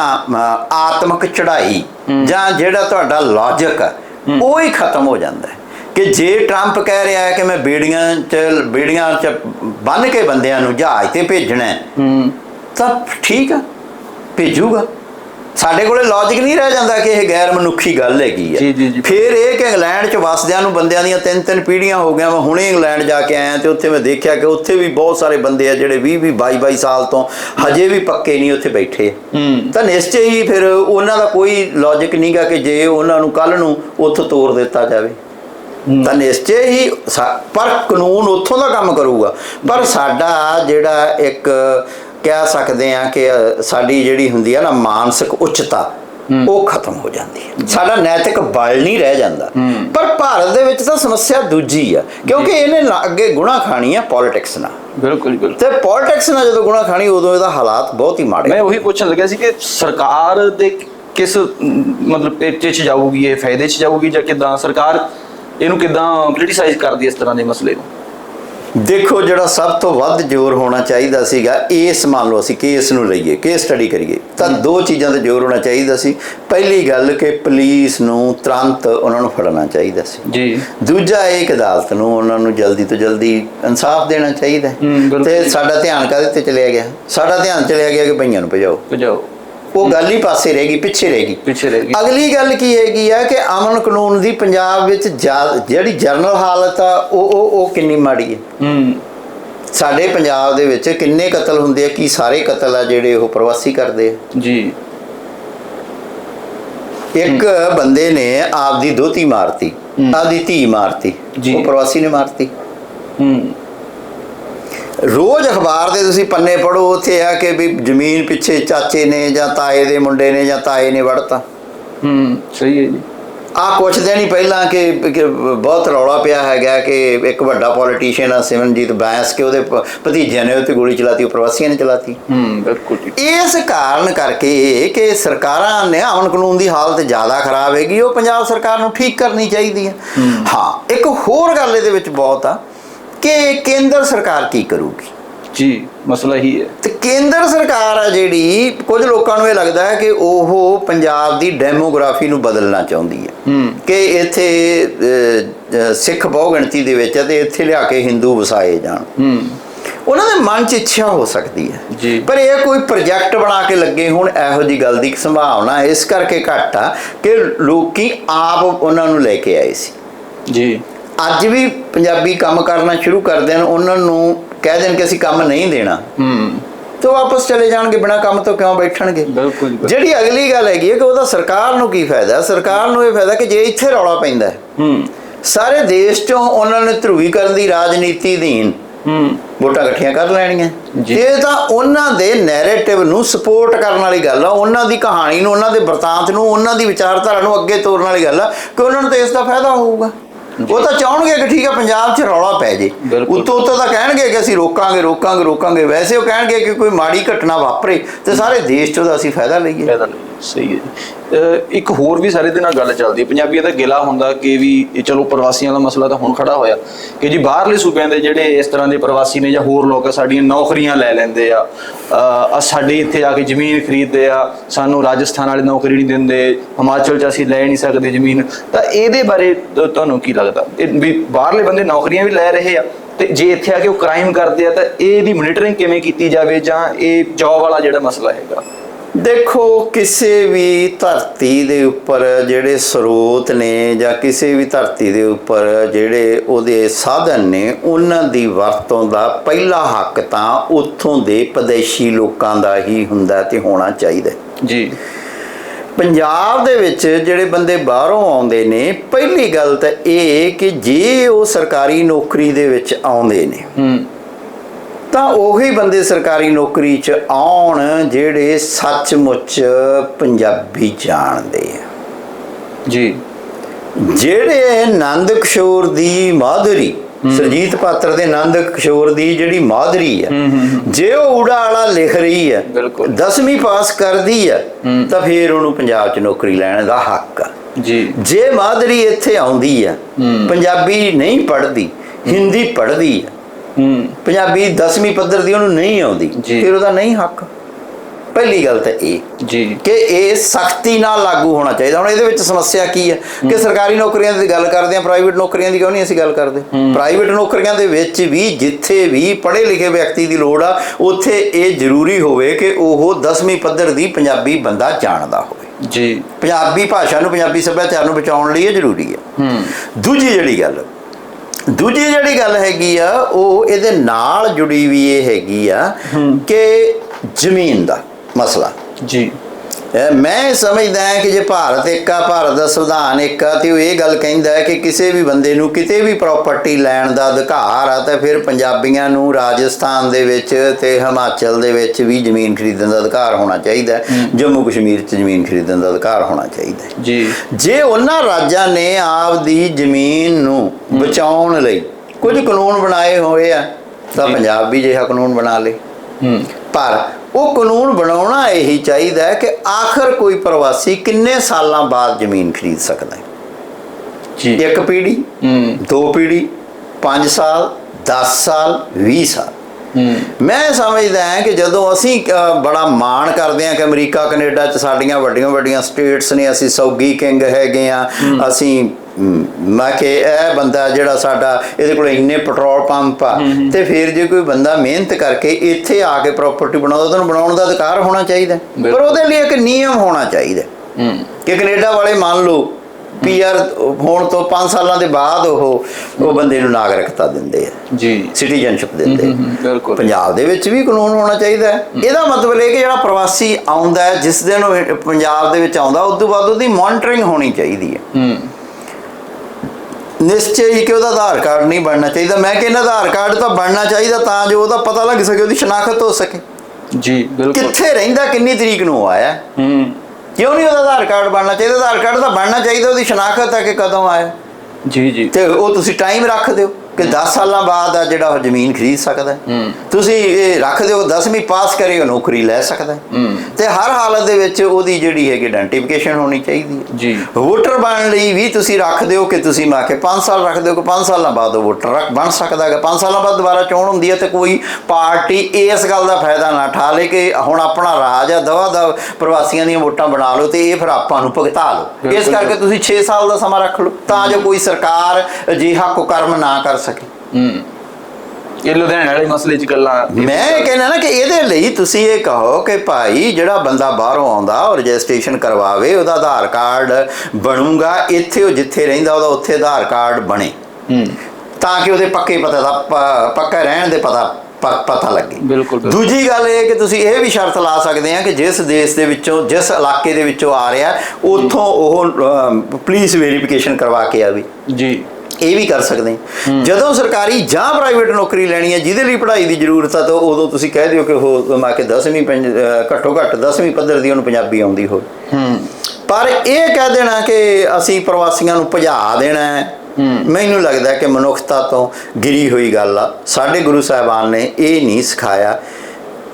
S2: ਆਤਮਿਕ ਚੜ੍ਹਾਈ ਜਾਂ ਜਿਹੜਾ ਤੁਹਾਡਾ ਲੌਜੀਕ ਆ ਉਹ ਹੀ ਖਤਮ ਹੋ ਜਾਂਦਾ ਹੈ ਕਿ ਜੇ ਟਰੰਪ ਕਹਿ ਰਿਹਾ ਹੈ ਕਿ ਮੈਂ ਬੇੜੀਆਂ ਚ ਬੇੜੀਆਂ ਚ ਬੰਨ ਕੇ ਬੰਦਿਆਂ ਨੂੰ ਜਹਾਜ਼ ਤੇ ਭੇਜਣਾ ਹੈ,
S1: ਹੂੰ।
S2: ਤਾਂ ਠੀਕ ਆ ਭੇਜੂਗਾ। ਸਾਡੇ ਕੋਲੇ ਲੌਜੀਕ ਨਹੀਂ ਰਹਿ ਜਾਂਦਾ ਕਿ ਇਹ ਗੈਰ ਮਨੁੱਖੀ ਗੱਲ ਹੈਗੀ
S1: ਜੀ, ਜੀ, ਜੀ।
S2: ਆ ਫਿਰ ਇਹ ਕਿ ਇੰਗਲੈਂਡ ਚ ਵਸਦਿਆਂ ਨੂੰ ਬੰਦਿਆਂ ਦੀਆਂ ਤਿੰਨ ਤਿੰਨ ਪੀੜ੍ਹੀਆਂ ਹੋ ਗਈਆਂ ਮੈਂ ਹੁਣੇ ਇੰਗਲੈਂਡ ਜਾ ਕੇ ਆਇਆ ਤੇ ਉੱਥੇ ਮੈਂ ਦੇਖਿਆ ਕਿ ਉੱਥੇ ਵੀ ਬਹੁਤ ਸਾਰੇ ਬੰਦੇ ਆ ਜਿਹੜੇ 20 20 22 22 ਸਾਲ ਤੋਂ ਹਜੇ ਵੀ ਪੱਕੇ ਨਹੀਂ ਉੱਥੇ ਬੈਠੇ।
S1: ਹੂੰ।
S2: ਤਾਂ ਨਿਸ਼ਚੈ ਹੀ ਫਿਰ ਉਹਨਾਂ ਦਾ ਕੋਈ ਲੌਜੀਕ ਨਹੀਂਗਾ ਕਿ ਜੇ ਉਹਨਾਂ ਨੂੰ ਕੱਲ ਨੂੰ ਉੱਥੋਂ ਤੋੜ ਦਿੱਤਾ ਜਾਵੇ। ਤਾਂ ਨਿਸ਼ਚੈ ਹੀ ਪਰ ਕਾਨੂੰਨ ਉੱਥੋਂ ਦਾ ਕੰਮ ਕਰੂਗਾ। ਪਰ ਸਾਡਾ ਜਿਹੜਾ ਇੱਕ ਕਹਿ ਸਕਦੇ ਆ ਕਿ ਸਾਡੀ ਜਿਹੜੀ ਹੁੰਦੀ ਆ ਨਾ ਮਾਨਸਿਕ ਉੱਚਤਾ ਉਹ ਖਤਮ ਹੋ ਜਾਂਦੀ ਹੈ। ਸਾਡਾ ਨੈਤਿਕ ਬਲ ਨਹੀਂ ਰਹਿ ਜਾਂਦਾ। ਪਰ ਭਾਰਤ ਦੇ ਵਿੱਚ ਤਾਂ ਸਮੱਸਿਆ ਦੂਜੀ ਆ ਕਿਉਂਕਿ ਇਹਨੇ ਅੱਗੇ ਗੁਣਾ ਖਾਣੀ ਆ ਪੋਲਿਟਿਕਸ ਨਾਲ।
S1: ਬਿਲਕੁਲ ਬਿਲਕੁਲ।
S2: ਤੇ ਪੋਲਿਟਿਕਸ ਨਾਲ ਜਦੋਂ ਗੁਣਾ ਖਾਣੀ ਉਦੋਂ ਇਹਦਾ ਹਾਲਾਤ ਬਹੁਤ ਹੀ ਮਾੜੇ
S1: ਮੈਂ ਉਹੀ ਪੁੱਛਣ ਲੱਗਿਆ ਸੀ ਕਿ ਸਰਕਾਰ ਦੇ ਕਿਸ ਮਤਲਬ ਪੇਚੇ 'ਚ ਜਾਊਗੀ ਇਹ ਫਾਇਦੇ 'ਚ ਜਾਊਗੀ ਜਾਂ ਕਿਦਾਂ? ਸਰਕਾਰ ਇਹਨੂੰ ਕਿਦਾਂ ਕ੍ਰਿਟਿਸਾਈਜ਼ ਕਰਦੀ ਇਸ ਤਰ੍ਹਾਂ ਦੇ ਮਸਲੇ ਨੂੰ?
S2: ਦੇਖੋ ਜਿਹੜਾ ਸਭ ਤੋਂ ਵੱਧ ਜ਼ੋਰ ਹੋਣਾ ਚਾਹੀਦਾ ਸੀਗਾ ਇਸ ਮੰਨ ਲਓ ਅਸੀਂ ਕੇਸ ਨੂੰ ਲਈਏ ਕੇਸ ਸਟੱਡੀ ਕਰੀਏ ਤਾਂ ਦੋ ਚੀਜ਼ਾਂ ਤੇ ਜ਼ੋਰ ਹੋਣਾ ਚਾਹੀਦਾ ਸੀ। ਪਹਿਲੀ ਗੱਲ ਕਿ ਪੁਲਿਸ ਨੂੰ ਤੁਰੰਤ ਉਹਨਾਂ ਨੂੰ ਫੜਨਾ ਚਾਹੀਦਾ ਸੀ।
S1: ਜੀ।
S2: ਦੂਜਾ ਇਹ ਕਿ ਅਦਾਲਤ ਨੂੰ ਉਹਨਾਂ ਨੂੰ ਜਲਦੀ ਤੋਂ ਜਲਦੀ ਇਨਸਾਫ ਦੇਣਾ ਚਾਹੀਦਾ। ਤੇ ਸਾਡਾ ਧਿਆਨ ਕਾਹਦੇ ਤੇ ਚਲਿਆ ਗਿਆ? ਸਾਡਾ ਧਿਆਨ ਚਲਿਆ ਗਿਆ ਕਿ ਭਈਆਂ ਨੂੰ ਭਜਾਓ।
S1: ਭਜਾਓ।
S2: ਉਹ ਗੱਲ ਹੀ ਪਾਸੇ ਰਹਿ ਗਈ ਪਿੱਛੇ ਰਹਿ ਗਈ।
S1: ਪਿੱਛੇ ਰਹਿ ਗਈ।
S2: ਅਗਲੀ ਗੱਲ ਕੀ ਹੈਗੀ ਆ ਕਿ ਅਮਨ ਕਾਨੂੰਨ ਦੀ ਪੰਜਾਬ ਵਿੱਚ ਜਿਹੜੀ ਜਰਨਲ ਹਾਲਤ ਆ ਉਹ ਉਹ ਉਹ ਕਿੰਨੀ ਮਾੜੀ ਹੈ?
S1: ਹੂੰ।
S2: ਸਾਡੇ ਪੰਜਾਬ ਦੇ ਵਿੱਚ ਕਿੰਨੇ ਕਤਲ ਹੁੰਦੇ ਆ ਕੀ ਸਾਰੇ ਕਤਲ ਆ ਜਿਹੜੇ ਉਹ ਪ੍ਰਵਾਸੀ ਕਰਦੇ ਆ?
S1: ਜੀ।
S2: ਇੱਕ ਬੰਦੇ ਨੇ ਆਪਦੀ ਦੋਤੀ ਮਾਰਤੀ। ਆਪਦੀ ਧੀ ਮਾਰਤੀ। ਉਹ ਪ੍ਰਵਾਸੀ ਨੇ ਮਾਰਤੀ।
S1: ਹੂੰ।
S2: ਰੋਜ਼ ਅਖਬਾਰ ਦੇ ਤੁਸੀਂ ਪੰਨੇ ਪੜੋ ਉੱਥੇ ਆ ਕਿ ਵੀ ਜ਼ਮੀਨ ਪਿੱਛੇ ਚਾਚੇ ਨੇ ਜਾਂ ਤਾਏ ਦੇ ਮੁੰਡੇ ਨੇ ਜਾਂ ਤਾਏ ਨੇ ਵੜਤਾ।
S1: ਹੂੰ ਸਹੀ ਹੈ ਜੀ।
S2: ਆ ਕੁਛ ਦਿਨ ਹੀ ਪਹਿਲਾਂ ਕਿ ਬਹੁਤ ਰੌਲਾ ਪਿਆ ਹੈਗਾ ਕਿ ਇੱਕ ਵੱਡਾ ਪੋਲੀਟੀਸ਼ੀਅਨ ਆ ਸਿਮਰਨਜੀਤ ਬੈਂਸ ਕਿ ਉਹਦੇ ਭ- ਭਤੀਜੇ ਨੇ ਉੱਤੇ ਗੋਲੀ ਚਲਾਤੀ ਉਹ ਪ੍ਰਵਾਸੀਆਂ ਨੇ ਚਲਾਤੀ।
S1: ਹੂੰ ਬਿਲਕੁਲ
S2: ਇਸ ਕਾਰਨ ਕਰਕੇ ਕਿ ਸਰਕਾਰਾਂ ਨੇ ਅਮਨ ਕਾਨੂੰਨ ਦੀ ਹਾਲਤ ਜ਼ਿਆਦਾ ਖਰਾਬ ਹੈਗੀ ਉਹ ਪੰਜਾਬ ਸਰਕਾਰ ਨੂੰ ਠੀਕ ਕਰਨੀ ਚਾਹੀਦੀ ਹੈ। ਹਾਂ ਇੱਕ ਹੋਰ ਗੱਲ ਇਹਦੇ ਵਿੱਚ ਬਹੁਤ ਆ। ਕਿ ਕੇਂਦਰ ਸਰਕਾਰ ਕੀ ਕਰੂਗੀ?
S1: ਜੀ ਮਸਲਾ ਹੀ ਹੈ।
S2: ਤੇ ਕੇਂਦਰ ਸਰਕਾਰ ਆ ਜਿਹੜੀ ਕੁਝ ਲੋਕਾਂ ਨੂੰ ਇਹ ਲੱਗਦਾ ਹੈ ਕਿ ਉਹ ਪੰਜਾਬ ਦੀ ਡੈਮੋਗ੍ਰਾਫੀ ਨੂੰ ਬਦਲਣਾ ਚਾਹੁੰਦੀ ਹੈ। ਕਿ ਇੱਥੇ ਸਿੱਖ ਬਹੁ ਗਿਣਤੀ ਦੇ ਵਿੱਚ ਹੈ ਤੇ ਇੱਥੇ ਲਿਆ ਕੇ ਹਿੰਦੂ ਵਸਾਏ ਜਾਣ। ਉਹਨਾਂ ਦੇ ਮਨ 'ਚ ਇੱਛਾ ਹੋ ਸਕਦੀ ਹੈ।
S1: ਜੀ।
S2: ਪਰ ਇਹ ਕੋਈ ਪ੍ਰੋਜੈਕਟ ਬਣਾ ਕੇ ਲੱਗੇ ਹੁਣ ਇਹੋ ਜੀ ਗੱਲ ਦੀ ਸੰਭਾਵਨਾ ਇਸ ਕਰਕੇ ਘੱਟ ਆ ਕਿ ਲੋਕੀ ਆਪ ਉਹਨਾਂ ਨੂੰ ਲੈ ਕੇ ਆਏ ਸੀ।
S1: ਜੀ।
S2: ਅੱਜ ਵੀ ਪੰਜਾਬੀ ਕੰਮ ਕਰਨਾ ਸ਼ੁਰੂ ਕਰ ਦੇਣ ਉਹਨਾਂ ਨੂੰ ਕਹਿ ਦੇਣ ਕਿ ਅਸੀਂ ਕੰਮ ਨਹੀਂ ਦੇਣਾ।
S1: ਹੂੰ।
S2: ਤੇ ਵਾਪਸ ਚਲੇ ਜਾਣਗੇ ਬਿਨਾਂ ਕੰਮ ਤੋਂ ਕਿਉਂ ਬੈਠਣਗੇ?
S1: ਬਿਲਕੁਲ।
S2: ਜਿਹੜੀ ਅਗਲੀ ਗੱਲ ਹੈਗੀ ਹੈ ਕਿ ਉਹਦਾ ਸਰਕਾਰ ਨੂੰ ਕੀ ਫਾਇਦਾ? ਸਰਕਾਰ ਨੂੰ ਇਹ ਫਾਇਦਾ ਕਿ ਜੇ ਇੱਥੇ ਰੌਲਾ ਪੈਂਦਾ ਹੈ, ਸਾਰੇ ਦੇਸ਼ ਚੋਂ ਉਹਨਾਂ ਨੇ ਧਰੂਵੀਕਰਨ ਦੀ ਰਾਜਨੀਤੀ ਅਧੀਨ
S1: ਹੂੰ।
S2: ਵੋਟਾਂ ਇਕੱਠੀਆਂ ਕਰ ਲੈਣੀਆਂ।
S1: ਜੀ।
S2: ਇਹ ਤਾਂ ਉਹਨਾਂ ਦੇ ਨੈਰੇਟਿਵ ਨੂੰ ਸਪੋਰਟ ਕਰਨ ਵਾਲੀ ਗੱਲ ਆ ਉਹਨਾਂ ਦੀ ਕਹਾਣੀ ਨੂੰ ਉਹਨਾਂ ਦੇ ਵਰਤਾਂਤ ਨੂੰ ਉਹਨਾਂ ਦੀ ਵਿਚਾਰਧਾਰਾ ਨੂੰ ਅੱਗੇ ਤੋਰਨ ਵਾਲੀ ਗੱਲ ਆ ਕਿ ਉਹਨਾਂ ਨੂੰ ਤਾਂ ਇਸ ਦਾ ਫਾਇਦਾ ਹੋਊਗਾ। ਉਹ ਤਾਂ ਚਾਹਣਗੇ ਕਿ ਠੀਕ ਆ ਪੰਜਾਬ 'ਚ ਰੌਲਾ ਪੈ ਜੇ। ਉੱਤੋਂ ਉੱਤੋਂ ਤਾਂ ਕਹਿਣਗੇ ਕਿ ਅਸੀਂ ਰੋਕਾਂਗੇ ਰੋਕਾਂਗੇ ਰੋਕਾਂਗੇ। ਵੈਸੇ ਉਹ ਕਹਿਣਗੇ ਕਿ ਕੋਈ ਮਾੜੀ ਘਟਨਾ ਵਾਪਰੇ ਤੇ ਸਾਰੇ ਦੇਸ਼ 'ਚ ਉਹਦਾ ਅਸੀਂ ਫਾਇਦਾ ਲਈਏ।
S1: ਸਹੀ ਹੈ ਜੀ। ਅਹ ਇੱਕ ਹੋਰ ਵੀ ਸਾਰੇ ਦੇ ਨਾਲ ਗੱਲ ਚੱਲਦੀ ਹੈ। ਪੰਜਾਬੀਆਂ ਦਾ ਗਿਲਾ ਹੁੰਦਾ ਕਿ ਵੀ ਚਲੋ ਪ੍ਰਵਾਸੀਆਂ ਦਾ ਮਸਲਾ ਤਾਂ ਹੁਣ ਖੜਾ ਹੋਇਆ ਕਿ ਜੀ ਬਾਹਰਲੇ ਸੂਬਿਆਂ ਦੇ ਜਿਹੜੇ ਇਸ ਤਰ੍ਹਾਂ ਦੇ ਪ੍ਰਵਾਸੀ ਨੇ ਜਾਂ ਹੋਰ ਲੋਕ ਆ, ਸਾਡੀਆਂ ਨੌਕਰੀਆਂ ਲੈ ਲੈਂਦੇ ਆ। ਅਹ ਆ ਸਾਡੇ ਇੱਥੇ ਆ ਕੇ ਜ਼ਮੀਨ ਖਰੀਦਦੇ ਆ। ਸਾਨੂੰ ਰਾਜਸਥਾਨ ਵਾਲੇ ਨੌਕਰੀ ਨਹੀਂ ਦਿੰਦੇ। ਹਿਮਾਚਲ 'ਚ ਅਸੀਂ ਲੈ ਨਹੀਂ ਸਕਦੇ ਜ਼ਮੀਨ। ਤਾਂ ਇਹਦੇ ਬਾਰੇ ਤੁਹਾਨੂੰ ਕੀ ਲੱਗਦਾ? ਵੀ ਬਾਹਰਲੇ ਬੰਦੇ ਨੌਕਰੀਆਂ ਵੀ ਲੈ ਰਹੇ ਆ ਤੇ ਜੇ ਇੱਥੇ ਆ ਕੇ ਉਹ ਕ੍ਰਾਈਮ ਕਰਦੇ ਆ ਤਾਂ ਇਹਦੀ ਮੋਨੀਟਰਿੰਗ ਕਿਵੇਂ ਕੀਤੀ ਜਾਵੇ ਜਾਂ ਇਹ ਜੌਬ ਵਾਲਾ ਜਿਹੜਾ ਮਸਲਾ ਹੈਗਾ?
S2: ਦੇਖੋ ਕਿਸੇ ਵੀ ਧਰਤੀ ਦੇ ਉੱਪਰ ਜਿਹੜੇ ਸਰੋਤ ਨੇ ਜਾਂ ਕਿਸੇ ਵੀ ਧਰਤੀ ਦੇ ਉੱਪਰ ਜਿਹੜੇ ਉਹਦੇ ਸਾਧਨ ਨੇ ਉਹਨਾਂ ਦੀ ਵਰਤੋਂ ਦਾ ਪਹਿਲਾ ਹੱਕ ਤਾਂ ਉੱਥੋਂ ਦੇ ਪਦੇਸ਼ੀ ਲੋਕਾਂ ਦਾ ਹੀ ਹੁੰਦਾ ਤੇ ਹੋਣਾ ਚਾਹੀਦਾ।
S1: ਜੀ।
S2: ਪੰਜਾਬ ਦੇ ਵਿੱਚ ਜਿਹੜੇ ਬੰਦੇ ਬਾਹਰੋਂ ਆਉਂਦੇ ਨੇ ਪਹਿਲੀ ਗੱਲ ਤਾਂ ਇਹ ਕਿ ਜੇ ਉਹ ਸਰਕਾਰੀ ਨੌਕਰੀ ਦੇ ਵਿੱਚ ਆਉਂਦੇ ਨੇ
S1: ਹੂੰ।
S2: ਤਾਂ ਉਹੀ ਬੰਦੇ ਸਰਕਾਰੀ ਨੌਕਰੀ 'ਚ ਆਉਣ ਜਿਹੜੇ ਸੱਚਮੁੱਚ ਪੰਜਾਬੀ ਜਾਣਦੇ ਆ
S1: ਜੀ
S2: ਜਿਹੜੇ ਨੰਦ ਕਿਸ਼ੋਰ ਦੀ ਮਾਧੁਰੀ ਸਰਜੀਤ ਪਾਤਰ ਦੇ ਨੰਦ ਕਿਸ਼ੋਰ ਦੀ ਜਿਹੜੀ ਮਾਧੁਰੀ ਆ
S1: ਹੂੰ, ਹੂੰ,
S2: ਜੇ ਉਹ ਊੜਾ ਵਾਲਾ ਲਿਖ ਰਹੀ ਆ
S1: ਬਿਲਕੁਲ।
S2: 10ਵੀਂ ਪਾਸ ਕਰਦੀ ਆ
S1: ਹੂੰ।
S2: ਤਾਂ ਫਿਰ ਉਹਨੂੰ ਪੰਜਾਬ 'ਚ ਨੌਕਰੀ ਲੈਣ ਦਾ ਹੱਕ ਆ
S1: ਜੀ
S2: ਜੇ ਮਾਧੁਰੀ ਇੱਥੇ ਆਉਂਦੀ ਆ
S1: ਹੂੰ।
S2: ਪੰਜਾਬੀ ਨਹੀਂ ਪੜ੍ਹਦੀ ਹਿੰਦੀ ਪੜ੍ਹਦੀ ਆ
S1: ਹੂੰ।
S2: ਪੰਜਾਬੀ 10ਵੀਂ ਪੱਧਰ ਦੀ ਉਹਨੂੰ ਨਹੀਂ ਆਉਂਦੀ। ਫਿਰ ਉਹਦਾ ਨਹੀਂ ਹੱਕ। ਪਹਿਲੀ ਗੱਲ ਤਾਂ ਇਹ
S1: ਜੀ।
S2: ਕਿ ਇਹ ਸਖਤੀ ਨਾਲ ਲਾਗੂ ਹੋਣਾ ਚਾਹੀਦਾ। ਹੁਣ ਇਹਦੇ ਵਿੱਚ ਸਮੱਸਿਆ ਕੀ ਹੈ? ਕਿ ਸਰਕਾਰੀ ਨੌਕਰੀਆਂ ਦੀ ਗੱਲ ਕਰਦੇ ਆ ਪ੍ਰਾਈਵੇਟ ਨੌਕਰੀਆਂ ਦੀ ਕਿਉਂ ਨਹੀਂ ਅਸੀਂ ਗੱਲ ਕਰਦੇ? ਪ੍ਰਾਈਵੇਟ ਨੌਕਰੀਆਂ ਦੇ ਵਿੱਚ ਵੀ ਜਿੱਥੇ ਵੀ ਪੜ੍ਹੇ ਲਿਖੇ ਵਿਅਕਤੀ ਦੀ ਲੋੜ ਆ ਉੱਥੇ ਇਹ ਜ਼ਰੂਰੀ ਹੋਵੇ ਕਿ ਉਹ 10ਵੀਂ ਪੱਧਰ ਦੀ ਪੰਜਾਬੀ ਬੰਦਾ ਜਾਣਦਾ ਹੋਵੇ।
S1: ਜੀ।
S2: ਪੰਜਾਬੀ ਭਾਸ਼ਾ ਨੂੰ ਪੰਜਾਬੀ ਸੱਭਿਆਚਾਰ ਨੂੰ ਬਚਾਉਣ ਲਈ ਇਹ ਜ਼ਰੂਰੀ ਹੈ।
S1: ਹੂੰ।
S2: ਦੂਜੀ ਜਿਹੜੀ ਗੱਲ ਦੂਜੀ ਜਿਹੜੀ ਗੱਲ ਹੈਗੀ ਆ ਉਹ ਇਹਦੇ ਨਾਲ ਜੁੜੀ ਵੀ ਇਹ ਹੈਗੀ ਆ ਕਿ ਜ਼ਮੀਨ ਦਾ ਮਸਲਾ।
S1: ਜੀ।
S2: ਮੈਂ ਸਮਝਦਾ ਹਾਂ ਕਿ ਜੇ ਭਾਰਤ ਇੱਕ ਆ ਭਾਰਤ ਦਾ ਸੰਵਿਧਾਨ ਇੱਕ ਆ ਤੇ ਉਹ ਇਹ ਗੱਲ ਕਹਿੰਦਾ ਹੈ ਕਿ ਕਿਸੇ ਵੀ ਬੰਦੇ ਨੂੰ ਕਿਤੇ ਵੀ ਪ੍ਰਾਪਰਟੀ ਲੈਣ ਦਾ ਅਧਿਕਾਰ ਆ ਤਾਂ ਫਿਰ ਪੰਜਾਬੀਆਂ ਨੂੰ ਰਾਜਸਥਾਨ ਦੇ ਵਿੱਚ ਤੇ ਹਿਮਾਚਲ ਦੇ ਵਿੱਚ ਵੀ ਜ਼ਮੀਨ ਖਰੀਦਣ ਦਾ ਅਧਿਕਾਰ ਹੋਣਾ ਚਾਹੀਦਾ ਹੈ। ਜੰਮੂ ਕਸ਼ਮੀਰ 'ਚ ਜ਼ਮੀਨ ਖਰੀਦਣ ਦਾ ਅਧਿਕਾਰ ਹੋਣਾ ਚਾਹੀਦਾ ਹੈ।
S1: ਜੀ।
S2: ਜੇ ਉਹਨਾਂ ਰਾਜਾਂ ਨੇ ਆਪਦੀ ਜ਼ਮੀਨ ਨੂੰ ਬਚਾਉਣ ਲਈ ਕੁਝ ਕਾਨੂੰਨ ਬਣਾਏ ਹੋਏ ਆ ਤਾਂ। ਪੰਜਾਬ ਵੀ ਜਿਹਾ ਕਾਨੂੰਨ ਬਣਾ ਲੇ। ਪਰ ਉਹ ਕਾਨੂੰਨ ਬਣਾਉਣਾ ਇਹੀ ਚਾਹੀਦਾ ਹੈ ਕਿ ਆਖਰ ਕੋਈ ਪ੍ਰਵਾਸੀ ਕਿੰਨੇ ਸਾਲਾਂ ਬਾਅਦ ਜ਼ਮੀਨ ਖਰੀਦ ਸਕਦਾ ਹੈ?
S1: ਜੀ।
S2: ਇੱਕ ਪੀੜ੍ਹੀ
S1: ਹੂੰ।
S2: ਦੋ ਪੀੜ੍ਹੀ 5 ਸਾਲ 10 ਸਾਲ 20 ਸਾਲ। ਮੈਂ ਸਮਝਦਾ ਹਾਂ ਕਿ ਜਦੋਂ ਅਸੀਂ ਬੜਾ ਮਾਣ ਕਰਦੇ ਹਾਂ ਕਿ ਅਮਰੀਕਾ ਕੈਨੇਡਾ ਚ ਸਾਡੀਆਂ ਵੱਡੀਆਂ ਵੱਡੀਆਂ ਸਟੇਟਸ ਨੇ ਅਸੀਂ ਸੌਗੀ ਕਿੰਗ ਹੈਗੇ ਆ ਅਸੀਂ ਮ, ਕਿ ਇਹ ਬੰਦਾ ਜਿਹੜਾ ਸਾਡਾ ਇਹਦੇ ਕੋਲ ਇੰਨੇ ਪੈਟਰੋਲ ਪੰਪ ਆ ਤੇ ਫਿਰ ਜੇ ਕੋਈ ਬੰਦਾ ਮਿਹਨਤ ਕਰਕੇ ਇੱਥੇ ਆ ਕੇ ਪ੍ਰਾਪਰਟੀ ਬਣਾਉਂਦਾ ਤਾਂ ਉਹਨੂੰ ਬਣਾਉਣ ਦਾ ਅਧਿਕਾਰ ਹੋਣਾ ਚਾਹੀਦਾ। ਪਰ। ਉਹਦੇ ਲਈ ਇੱਕ ਨਿਯਮ ਹੋਣਾ ਚਾਹੀਦਾ। ਕਿ ਕੈਨੇਡਾ ਵਾਲੇ ਮੰਨ ਲਓ ਪੀਆਰ ਹੋਣ ਤੋਂ 5 ਸਾਲਾਂ ਦੇ ਬਾਅਦ ਉਹ ਉਹ ਬੰਦੇ ਨੂੰ ਨਾਗਰਿਕਤਾ ਦਿੰਦੇ ਆ।
S1: ਜੀ।
S2: ਸਿਟੀਜ਼ਨਸ਼ਿਪ ਦਿੰਦੇ
S1: ਬਿਲਕੁਲ।
S2: ਪੰਜਾਬ ਦੇ ਵਿੱਚ ਵੀ ਕਾਨੂੰਨ ਹੋਣਾ ਚਾਹੀਦਾ ਇਹਦਾ ਮਤਲਬ ਇਹ ਕਿ ਜਿਹੜਾ ਪ੍ਰਵਾਸੀ ਆਉਂਦਾ ਹੈ ਜਿਸ ਦਿਨ ਉਹ ਪੰਜਾਬ ਦੇ ਵਿੱਚ ਆਉਂਦਾ ਉਸ ਤੋਂ ਬਾਅਦ ਉਹਦੀ ਮੋਨਿਟਰਿੰਗ ਹੋਣੀ ਚਾਹੀਦੀ ਹੈ।
S1: ਹੂੰ।
S2: ਨਿਸ਼ਚੈ ਹੀ ਕਿ ਉਹਦਾ ਆਧਾਰ ਕਾਰਡ ਨਹੀਂ ਬਣਨਾ ਚਾਹੀਦਾ। ਮੈਂ ਕਹਿੰਦਾ ਆਧਾਰ ਕਾਰਡ ਤਾਂ ਬਣਨਾ ਚਾਹੀਦਾ ਤਾਂ ਜੋ ਉਹਦਾ ਪਤਾ ਲੱਗ ਸਕੇ ਉਹਦੀ ਸ਼ਨਾਖਤ ਹੋ ਸਕੇ।
S1: ਜੀ ਬਿਲਕੁਲ।
S2: ਕਿੱਥੇ ਰਹਿੰਦਾ ਕਿੰਨੀ ਤਰੀਕ ਨੂੰ ਆਇਆ?
S1: ਹੂੰ।
S2: ਕਿਉਂ ਨਹੀਂ ਉਹਦਾ ਆਧਾਰ ਕਾਰਡ ਬਣਨਾ ਚਾਹੀਦਾ? ਆਧਾਰ ਕਾਰਡ ਤਾਂ ਬਣਨਾ ਚਾਹੀਦਾ ਉਹਦੀ ਸ਼ਨਾਖਤ ਹੈ ਕਿ ਕਦੋਂ ਆਇਆ?
S1: ਜੀ ਜੀ।
S2: ਤੇ ਉਹ ਤੁਸੀਂ ਟਾਈਮ ਰੱਖ ਦਿਓ। ਕਿ 10 ਸਾਲਾਂ ਬਾਅਦ ਆ ਜਿਹੜਾ ਉਹ ਜ਼ਮੀਨ ਖਰੀਦ ਸਕਦਾ ਹੈ।
S1: ਹੂੰ।
S2: ਤੁਸੀਂ ਇਹ ਰੱਖ ਦਿਓ 10ਵੀਂ ਪਾਸ ਕਰੇ ਉਹ ਨੌਕਰੀ ਲੈ ਸਕਦਾ ਹੈ।
S1: ਹੂੰ।
S2: ਤੇ ਹਰ ਹਾਲਤ ਦੇ ਵਿੱਚ ਉਹਦੀ ਜਿਹੜੀ ਹੈਗੀ ਆਇਡੈਂਟੀਫਿਕੇਸ਼ਨ ਹੋਣੀ ਚਾਹੀਦੀ ਹੈ।
S1: ਜੀ।
S2: ਵੋਟਰ ਬਣਨ ਲਈ ਵੀ ਤੁਸੀਂ ਰੱਖ ਦਿਓ ਕਿ ਤੁਸੀਂ ਮਾ ਕੇ 5 ਸਾਲ ਰੱਖ ਦਿਓ ਕਿ 5 ਸਾਲਾਂ ਬਾਅਦ ਉਹ ਵੋਟਰ ਬਣ ਸਕਦਾ ਹੈਗਾ। 5 ਸਾਲਾਂ ਬਾਅਦ ਦੁਬਾਰਾ ਚੋਣ ਹੁੰਦੀ ਹੈ ਤੇ ਕੋਈ ਪਾਰਟੀ ਇਸ ਗੱਲ ਦਾ ਫਾਇਦਾ ਨਾ ਠਾ ਲੇ ਕਿ ਹੁਣ ਆਪਣਾ ਰਾਜ ਆ ਦਵਾ ਦਾ ਪ੍ਰਵਾਸੀਆਂ ਦੀਆਂ ਵੋਟਾਂ ਬਣਾ ਲਓ ਤੇ ਇਹ ਫਿਰ ਆਪਾਂ ਨੂੰ ਭੁਗਤਾ ਲਓ। ਇਸ। ਕਰਕੇ ਤੁਸੀਂ 6 ਸਾਲ ਦਾ ਸਮਾਂ ਰੱਖ ਲਓ। ਤਾਂ ਜੋ ਕੋਈ ਸਰਕਾਰ ਅਜਿਹਾ ਕੁਕਰਮ ਨਾ ਕਰ ਸਕੇ।
S1: ਹੂੰ। ਇਹ ਲੁਧਿਆਣੇ ਵਾਲੇ ਮਸਲੇ 'ਚ ਗੱਲਾਂ
S2: ਮੈਂ ਇਹ ਕਹਿਣਾ ਨਾ ਕਿ ਇਹਦੇ ਲਈ ਤੁਸੀਂ ਇਹ ਕਹੋ ਕਿ ਭਾਈ ਜਿਹੜਾ ਬੰਦਾ ਬਾਹਰੋਂ ਆਉਂਦਾ ਉਹ ਰਜਿਸਟ੍ਰੇਸ਼ਨ ਕਰਵਾਵੇ ਉਹਦਾ ਆਧਾਰ ਕਾਰਡ ਬਣੂਗਾ ਇੱਥੇ ਉਹ ਜਿੱਥੇ ਰਹਿੰਦਾ ਉਹਦਾ ਉੱਥੇ ਆਧਾਰ ਕਾਰਡ ਬਣੇ।
S1: ਹੂੰ।
S2: ਤਾਂ ਕਿ ਉਹਦੇ ਪੱਕੇ ਪਤਾ ਦਾ ਪੱਕਾ ਰਹਿਣ ਦੇ ਪਤਾ ਪਤਾ ਲੱਗੇ।
S1: ਬਿਲਕੁਲ।
S2: ਦੂਜੀ ਗੱਲ ਇਹ ਕਿ ਤੁਸੀਂ ਇਹ ਵੀ ਸ਼ਰਤ ਲਾ ਸਕਦੇ ਆ ਕਿ ਜਿਸ ਦੇਸ਼ ਦੇ ਵਿੱਚੋਂ ਜਿਸ ਇਲਾਕੇ ਦੇ ਵਿੱਚੋਂ ਆ ਰਿਹਾ ਉੱਥੋਂ ਉਹ ਪੁਲਿਸ ਵੈਰੀਫਿਕੇਸ਼ਨ ਕਰਵਾ ਕੇ ਆਵੇ।
S1: ਜੀ।
S2: ਇਹ ਵੀ ਕਰ ਸਕਦੇ ਜਦੋਂ ਸਰਕਾਰੀ ਜਾਂ ਪ੍ਰਾਈਵੇਟ ਨੌਕਰੀ ਲੈਣੀ ਹੈ ਜਿਹਦੇ ਲਈ ਪੜ੍ਹਾਈ ਦੀ ਜ਼ਰੂਰਤ ਹੈ ਤਾਂ ਉਦੋਂ ਤੁਸੀਂ ਕਹਿ ਦਿਓ ਕਿ ਉਹ ਮਾ ਕੇ 10ਵੀਂ ਪੰਜ- ਅਹ ਘੱਟੋ ਘੱਟ 10ਵੀਂ ਪੱਧਰ ਦੀ ਉਹਨੂੰ ਪੰਜਾਬੀ ਆਉਂਦੀ ਹੋਵੇ। ਪਰ ਇਹ ਕਹਿ ਦੇਣਾ ਕਿ ਅਸੀਂ ਪ੍ਰਵਾਸੀਆਂ ਨੂੰ ਭਜਾ ਦੇਣਾ ਹੈ। ਮੈਨੂੰ ਲੱਗਦਾ ਕਿ ਮਨੁੱਖਤਾ ਤੋਂ ਗਿਰੀ ਹੋਈ ਗੱਲ ਆ। ਸਾਡੇ ਗੁਰੂ ਸਾਹਿਬਾਨ ਨੇ ਇਹ ਨਹੀਂ ਸਿਖਾਇਆ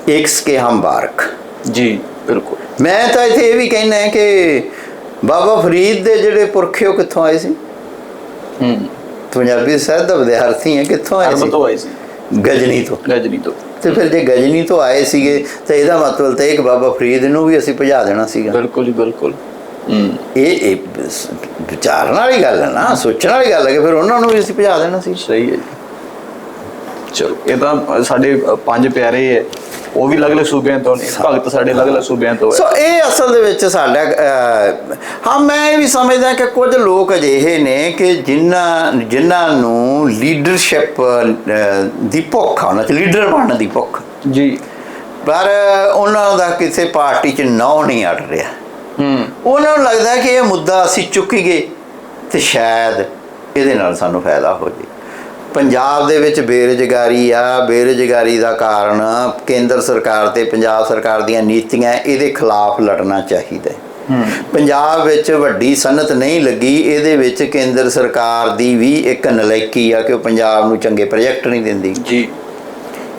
S2: ਇੱਕ ਕੇ ਹਮ ਬਾਰਕ।
S1: ਜੀ ਬਿਲਕੁਲ।
S2: ਮੈਂ ਤਾਂ ਇੱਥੇ ਇਹ ਵੀ ਕਹਿਣਾ ਹੈ ਕਿ ਬਾਬਾ ਫਰੀਦ ਦੇ ਜਿਹੜੇ ਪੁਰਖੇ ਉਹ ਕਿੱਥੋਂ ਆਏ ਸੀ?
S1: ਹੂੰ।
S2: ਪੰਜਾਬੀ ਸਾਹਿਤ ਦਾ ਵਿਦਿਆਰਥੀ ਹੈ ਕਿੱਥੋਂ ਆਏ ਸੀ?
S1: ਤੋਂ ਆਈ ਸੀ।
S2: ਗਜਨੀ ਤੋਂ।
S1: ਗਜਨੀ ਤੋਂ।
S2: ਤੇ ਫਿਰ ਜੇ ਗਜਨੀ ਤੋਂ ਆਏ ਸੀਗੇ ਤਾਂ ਇਹਦਾ ਮਤਲਬ ਤਾਂ ਇੱਕ ਬਾਬਾ ਫਰੀਦ ਨੂੰ ਵੀ ਅਸੀਂ ਭਜਾ ਦੇਣਾ ਸੀਗਾ।
S1: ਬਿਲਕੁਲ ਜੀ ਬਿਲਕੁਲ।
S2: ਇਹ ਵਿਚਾਰਨ ਵਾਲੀ ਗੱਲ ਹੈ ਨਾ ਸੋਚਣ ਵਾਲੀ ਗੱਲ ਹੈ ਕਿ ਫਿਰ ਉਹਨਾਂ ਨੂੰ ਵੀ ਅਸੀਂ ਭਜਾ ਦੇਣਾ ਸੀ।
S1: ਸਹੀ ਹੈ ਜੀ। ਚਲੋ ਇਹ ਤਾਂ ਸਾਡੇ ਪੰਜ ਪਿਆਰੇ ਹੈ। ਉਹ ਵੀ ਅਲੱਗ-ਅਲੱਗ ਸੂਬਿਆਂ ਤੋਂ ਨੇ ਭਗਤ ਸਾਡੇ ਅਲੱਗ-ਅਲੱਗ ਸੂਬਿਆਂ ਤੋਂ ਹੈ।
S2: ਸੋ ਇਹ ਅਸਲ ਦੇ ਵਿੱਚ ਸਾਡਾ ਅਹ, ਹਾਂ ਮੈਂ ਇਹ ਵੀ ਸਮਝਦਾ ਕਿ ਕੁਝ ਲੋਕ ਅਜਿਹੇ ਨੇ ਕਿ ਜਿਨ੍ਹਾਂ ਜਿਨ੍ਹਾਂ ਨੂੰ ਲੀਡਰਸ਼ਿਪ ਦੀ ਭੁੱਖ ਆ ਉਹਨਾਂ ਚ ਲੀਡਰ ਬਣਨ ਦੀ ਭੁੱਖ।
S1: ਜੀ।
S2: ਪਰ ਉਹਨਾਂ ਦਾ ਕਿਸੇ ਪਾਰਟੀ 'ਚ ਨਾਂ ਨਹੀਂ ਅੜ ਰਿਹਾ।
S1: ਹੂੰ।
S2: ਉਹਨਾਂ ਨੂੰ ਲੱਗਦਾ ਕਿ ਇਹ ਮੁੱਦਾ ਅਸੀਂ ਚੁੱਕੀਏ ਤੇ ਸ਼ਾਇਦ ਇਹਦੇ ਨਾਲ ਸਾਨੂੰ ਫਾਇਦਾ ਹੋ ਜੇ। ਪੰਜਾਬ ਦੇ ਵਿੱਚ ਬੇਰੁਜ਼ਗਾਰੀ ਆ ਬੇਰੁਜ਼ਗਾਰੀ ਦਾ ਕਾਰਨ ਕੇਂਦਰ ਸਰਕਾਰ ਤੇ ਪੰਜਾਬ ਸਰਕਾਰ ਦੀਆਂ ਨੀਤੀਆਂ ਇਹਦੇ ਖਿਲਾਫ ਲੜਨਾ ਚਾਹੀਦਾ ਪੰਜਾਬ ਵਿੱਚ ਵੱਡੀ ਸਨਅਤ ਨਹੀਂ ਲੱਗੀ ਇਹਦੇ ਵਿੱਚ ਕੇਂਦਰ ਸਰਕਾਰ ਦੀ ਵੀ ਇੱਕ ਨਲਾਇਕੀ ਆ ਕਿ ਉਹ ਪੰਜਾਬ ਨੂੰ ਚੰਗੇ ਪ੍ਰੋਜੈਕਟ ਨਹੀਂ ਦਿੰਦੀ।
S1: ਜੀ।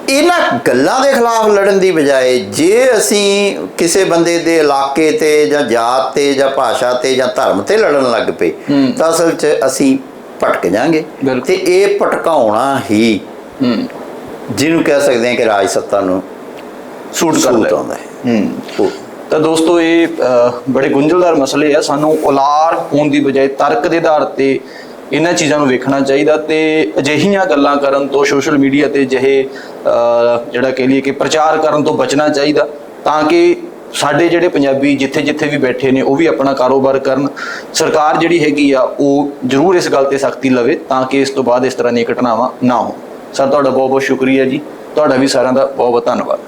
S2: ਇਹਨਾਂ ਗੱਲਾਂ ਦੇ ਖਿਲਾਫ ਲੜਨ ਦੀ ਬਜਾਏ ਜੇ ਅਸੀਂ ਕਿਸੇ ਬੰਦੇ ਦੇ ਇਲਾਕੇ ਤੇ ਜਾਂ ਜਾਤ ਤੇ ਜਾਂ ਭਾਸ਼ਾ ਤੇ ਜਾਂ ਧਰਮ ਤੇ ਲੜਨ ਲੱਗ ਪਏ। ਤਾਂ ਅਸਲ 'ਚ ਅਸੀਂ ਭਟਕ ਜਾਾਂਗੇ। ਤੇ ਇਹ ਭਟਕਾਉਣਾ ਹੀ ਜਿਹਨੂੰ ਕਹਿ ਸਕਦੇ ਹਾਂ ਕਿ ਰਾਜ ਸੱਤਾ ਨੂੰ
S1: ਸੂਟ ਕਰਦਾ
S2: ਸੂਟ
S1: ਹੈ। ਤਾਂ ਦੋਸਤੋ ਇਹ ਬੜੇ ਗੁੰਝਲਦਾਰ ਮਸਲੇ ਆ। ਸਾਨੂੰ ਔਲਾਰ ਹੋਣ ਦੀ ਬਜਾਏ ਤਰਕ ਦੇ ਆਧਾਰ ਤੇ ਇਹਨਾਂ ਚੀਜ਼ਾਂ ਨੂੰ ਵੇਖਣਾ ਚਾਹੀਦਾ ਤੇ ਅਜਿਹੀਆਂ ਗੱਲਾਂ ਕਰਨ ਤੋਂ ਸੋਸ਼ਲ ਮੀਡੀਆ ਤੇ ਜਿਹੇ ਜਿਹੜਾ ਕਹਿ ਲਈਏ ਕਿ ਪ੍ਰਚਾਰ ਕਰਨ ਤੋਂ ਬਚਣਾ ਚਾਹੀਦਾ ਤਾਂ ਕਿ ਸਾਡੇ ਜਿਹੜੇ ਪੰਜਾਬੀ ਜਿੱਥੇ ਜਿੱਥੇ ਵੀ ਬੈਠੇ ਨੇ, ਉਹ ਵੀ ਆਪਣਾ ਕਾਰੋਬਾਰ ਕਰਨ। ਸਰਕਾਰ ਜਿਹੜੀ ਹੈਗੀ ਆ, ਉਹ ਜ਼ਰੂਰ ਇਸ ਗੱਲ ਤੇ ਸਖਤੀ ਲਵੇ ਤਾਂ ਕਿ ਇਸ ਤੋਂ ਬਾਅਦ ਇਸ ਤਰ੍ਹਾਂ ਦੀਆਂ ਘਟਨਾਵਾਂ ਨਾ ਹੋਣ। ਸਰ, ਤੁਹਾਡਾ ਬਹੁਤ ਬਹੁਤ ਸ਼ੁਕਰੀਆ ਜੀ। ਤੁਹਾਡਾ ਵੀ ਸਾਰਿਆਂ ਦਾ ਬਹੁਤ ਬਹੁਤ ਧੰਨਵਾਦ।